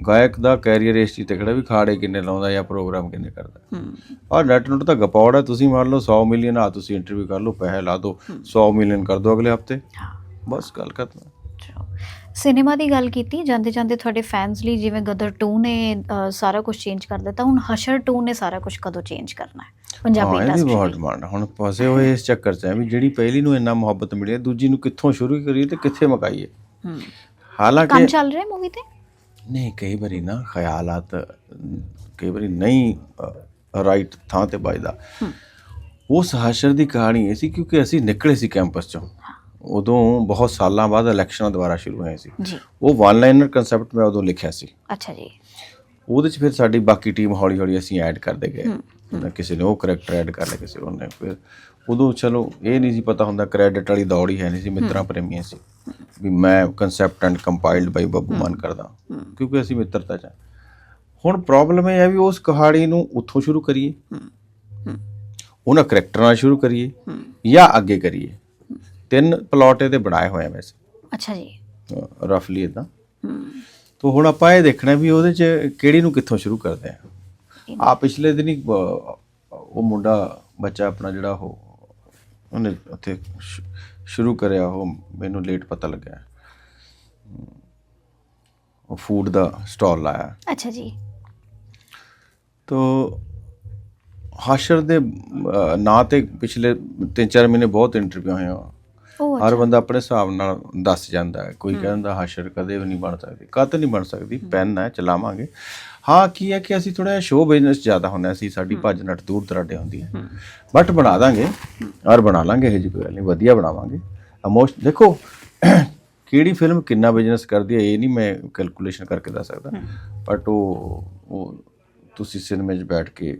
ਗਾਇਕ ਦਾ ਕੈਰੀਅਰ ਇਸ ਚੀਜ਼ ਤੇ ਖੜਾ ਵੀ ਖਾੜੇ ਕਿੰਨੇ ਲਾਉਂਦਾ ਜਾਂ ਪ੍ਰੋਗਰਾਮ ਕਿੰਨੇ ਕਰਦਾ। ਆ ਨੈਟ ਨੁੱਟ ਤਾਂ ਗਪੌੜ ਹੈ ਤੁਸੀਂ ਮੰਨ ਲਓ 100 ਮਿਲੀਅਨ ਆ ਤੁਸੀਂ ਇੰਟਰਵਿਊ ਕਰ ਲਓ ਪੈਸੇ ਲਾ ਦਿਓ 100 ਮਿਲੀਅਨ ਕਰ ਦਿਓ ਅਗਲੇ ਹਫ਼ਤੇ।
ਹਾਂ।
ਬਸ ਗੱਲ ਖਤਮ।
ਚਲੋ। ਸਿਨੇਮਾ ਦੀ ਗੱਲ ਕੀਤੀ ਜਾਂਦੇ ਜਾਂਦੇ ਤੁਹਾਡੇ ਫੈਨਸ ਲਈ ਜਿਵੇਂ ਗਦਰ 2 ਨੇ ਸਾਰਾ ਕੁਝ ਚੇਂਜ ਕਰ ਦਿੱਤਾ ਹੁਣ ਹਸ਼ਰ 2 ਨੇ ਸਾਰਾ ਕੁਝ ਕਦੋਂ ਚੇਂਜ ਕਰਨਾ ਹੈ? ਪੰਜਾਬੀ ਇੰਡਸਟਰੀ
ਬਹੁਤ ਡਿਮਾਂਡ। ਹੁਣ ਫਸੇ ਹੋਏ ਇਸ ਚੱਕਰ 'ਚ ਹੈ ਵੀ ਜਿਹੜੀ ਪਹਿਲੀ ਨੂੰ ਇੰਨਾ ਮੁਹੱਬਤ ਮਿਲੀ ਹੈ ਦੂਜੀ ਨੂੰ ਕਿੱਥੋਂ ਸ਼ੁਰੂ ਕਰੀਏ ਤੇ ਕਿੱਥੇ ਮੁਕਾਈਏ? ਹਾਲਾਂਕਿ
ਕੰਮ ਚੱਲ ਰਿਹਾ ਮੂਵੀ ਤੇ?
ਨਹੀਂ ਕਈ ਵਾਰੀ ਨਾ ਖਿਆਲਾਤ ਕਈ ਵਾਰੀ ਨਹੀਂ ਰਾਈਟ ਥਾਂ ਤੇ ਵੱਜਦਾ। ਉਸ ਹਾਸ਼ਰ ਦੀ ਕਹਾਣੀ ਇਹ ਸੀ ਕਿਉਂਕਿ ਅਸੀਂ ਨਿਕਲੇ ਸੀ ਕੈਂਪਸ ਚੋਂ। ਉਦੋਂ ਬਹੁਤ ਸਾਲਾਂ ਬਾਅਦ ਇਲੈਕਸ਼ਨਾਂ ਦੁਬਾਰਾ ਸ਼ੁਰੂ ਹੋਏ ਸੀ।
ਜੀ।
ਉਹ ਵਨ ਲਾਈਨਰ ਕਨਸੈਪਟ ਮੈਂ ਉਦੋਂ ਲਿਖਿਆ ਸੀ।
ਅੱਛਾ ਜੀ।
ਉਹਦੇ ਚ ਫਿਰ ਸਾਡੀ ਬਾਕੀ ਟੀਮ ਹੌਲੀ ਹੌਲੀ ਅਸੀਂ ਐਡ ਕਰਦੇ ਗਏ। ਕਿਸੇ ਨੇ ਉਹ ਕਰੈਕਟਰ ਐਡ ਕਰ ਲਿਆ ਕਿਸੇ ਉਹਨੇ ਫਿਰ ਉਦੋਂ ਚਲੋ ਇਹ ਨਹੀਂ ਸੀ ਪਤਾ ਹੁੰਦਾ ਕ੍ਰੈਡਿਟ ਵਾਲੀ ਦੌੜ ਹੀ ਹੈ ਨਹੀਂ ਸੀ ਮਿੱਤਰਾਂ ਪ੍ਰੇਮੀਆਂ ਸੀ। ਵੀ ਮੈਂ concept and compiled by Babbu Maan ਕਰਦਾ। ਕਿਉਂਕਿ ਅਸੀਂ ਮਿੱਤਰਤਾ ਚ। ਹੁਣ ਪ੍ਰੋਬਲਮ ਇਹ ਹੈ ਵੀ ਉਸ ਕਹਾਣੀ ਨੂੰ ਉੱਥੋਂ ਸ਼ੁਰੂ ਕਰੀਏ। ਉਹਨਾਂ ਕਰੈਕਟਰਾਂ ਨਾਲ ਸ਼ੁਰੂ ਕਰੀਏ ਜਾਂ ਅੱਗੇ ਕਰੀਏ। ਤਿੰਨ ਪਲਾਟ ਇਹਦੇ ਬਣਾਏ ਹੋਏ ਆ ਵੈਸੇ।
ਅੱਛਾ ਜੀ।
ਰਫਲੀ ਇਦਾਂ
ਹੂੰ।
ਤੋ ਹੁਣ ਆਪਾਂ ਇਹ ਦੇਖਣਾ ਵੀ ਉਹਦੇ ਚ ਕਿਹੜੀ ਨੂੰ ਕਿੱਥੋਂ ਸ਼ੁਰੂ ਕਰਦੇ ਆ। ਆ ਪਿਛਲੇ ਦਿਨ ਹੀ ਉਹ ਮੁੰਡਾ ਬੱਚਾ ਆਪਣਾ ਜਿਹੜਾ ਉਹ ਉਹਨੇ ਉੱਥੇ ਸ਼- ਸ਼ੁਰੂ ਕਰਿਆ ਉਹ ਮੈਨੂੰ ਲੇਟ ਪਤਾ ਲੱਗਿਆ। ਉਹ ਫੂਡ ਦਾ ਸਟਾਲ ਲਾਇਆ।
ਅੱਛਾ ਜੀ।
ਤੋ ਹਾਸ਼ਰ ਦੇ ਨਾਂ ਤੇ ਪਿਛਲੇ 3-4 ਮਹੀਨੇ ਬਹੁਤ ਇੰਟਰਵਿਊ ਹੋਏ ਆ ਹਰ ਬੰਦਾ ਆਪਣੇ ਹਿਸਾਬ ਨਾਲ ਦੱਸ ਜਾਂਦਾ ਹੈ। ਕੋਈ ਕਹਿੰਦਾ ਹਾਸ਼ਰ ਕਦੇ ਵੀ ਨਹੀਂ ਬਣ ਸਕਦੀ ਕਦ ਨਹੀਂ ਬਣ ਸਕਦੀ ਪੈਨ ਹੈ ਚਲਾਵਾਂਗੇ। ਹਾਂ ਕੀ ਹੈ ਕਿ ਅਸੀਂ ਥੋੜਾ ਜਿਹਾ ਸ਼ੋਅ ਬਿਜ਼ਨਸ ਜ਼ਿਆਦਾ ਹੁੰਦਾ ਸੀ ਸਾਡੀ ਭੱਜ ਨੱਟ ਦੂਰ ਦਰਾਡੇ ਹੁੰਦੀ ਹੈ। ਬਟ ਬਣਾ ਦਾਂਗੇ ਔਰ ਬਣਾ ਲਾਂਗੇ ਇਹ ਜੀ ਕੋਈ ਗੱਲ ਨਹੀਂ ਵਧੀਆ ਬਣਾਵਾਂਗੇ। ਅਮੋਸ਼ ਦੇਖੋ ਕਿਹੜੀ ਫਿਲਮ ਕਿੰਨਾ ਬਿਜ਼ਨਸ ਕਰਦੀ ਹੈ ਇਹ ਨਹੀਂ ਮੈਂ ਕੈਲਕੂਲੇਸ਼ਨ ਕਰਕੇ ਦੱਸ ਸਕਦਾ। ਬਟ ਉਹ ਤੁਸੀਂ ਸਿਨੇਮੇ 'ਚ ਬੈਠ ਕੇ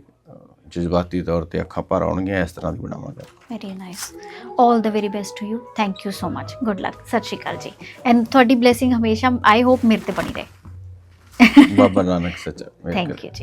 ਜਜ਼ਬਾਤੀ ਤੌਰ ਤੇ ਅੱਖਾਂ ਭਰ ਆਉਣਗੀਆਂ ਇਸ ਤਰ੍ਹਾਂ ਦੀ ਬਣਾਵਾਂਗੇ।
Very nice 올 the very best to you thank you so much good luck ਸਤਿ ਸ਼੍ਰੀ ਅਕਾਲ ਜੀ। ਐਂਡ ਤੁਹਾਡੀ ਬਲੇਸਿੰਗ ਹਮੇਸ਼ਾ ਆਈ ਹੋਪ ਮੇਰੇ ਤੇ ਬਣੀ ਰਹੇ।
ਬਾਬਾ ਨਾਨਕ ਸੱਚਾ।
Thank you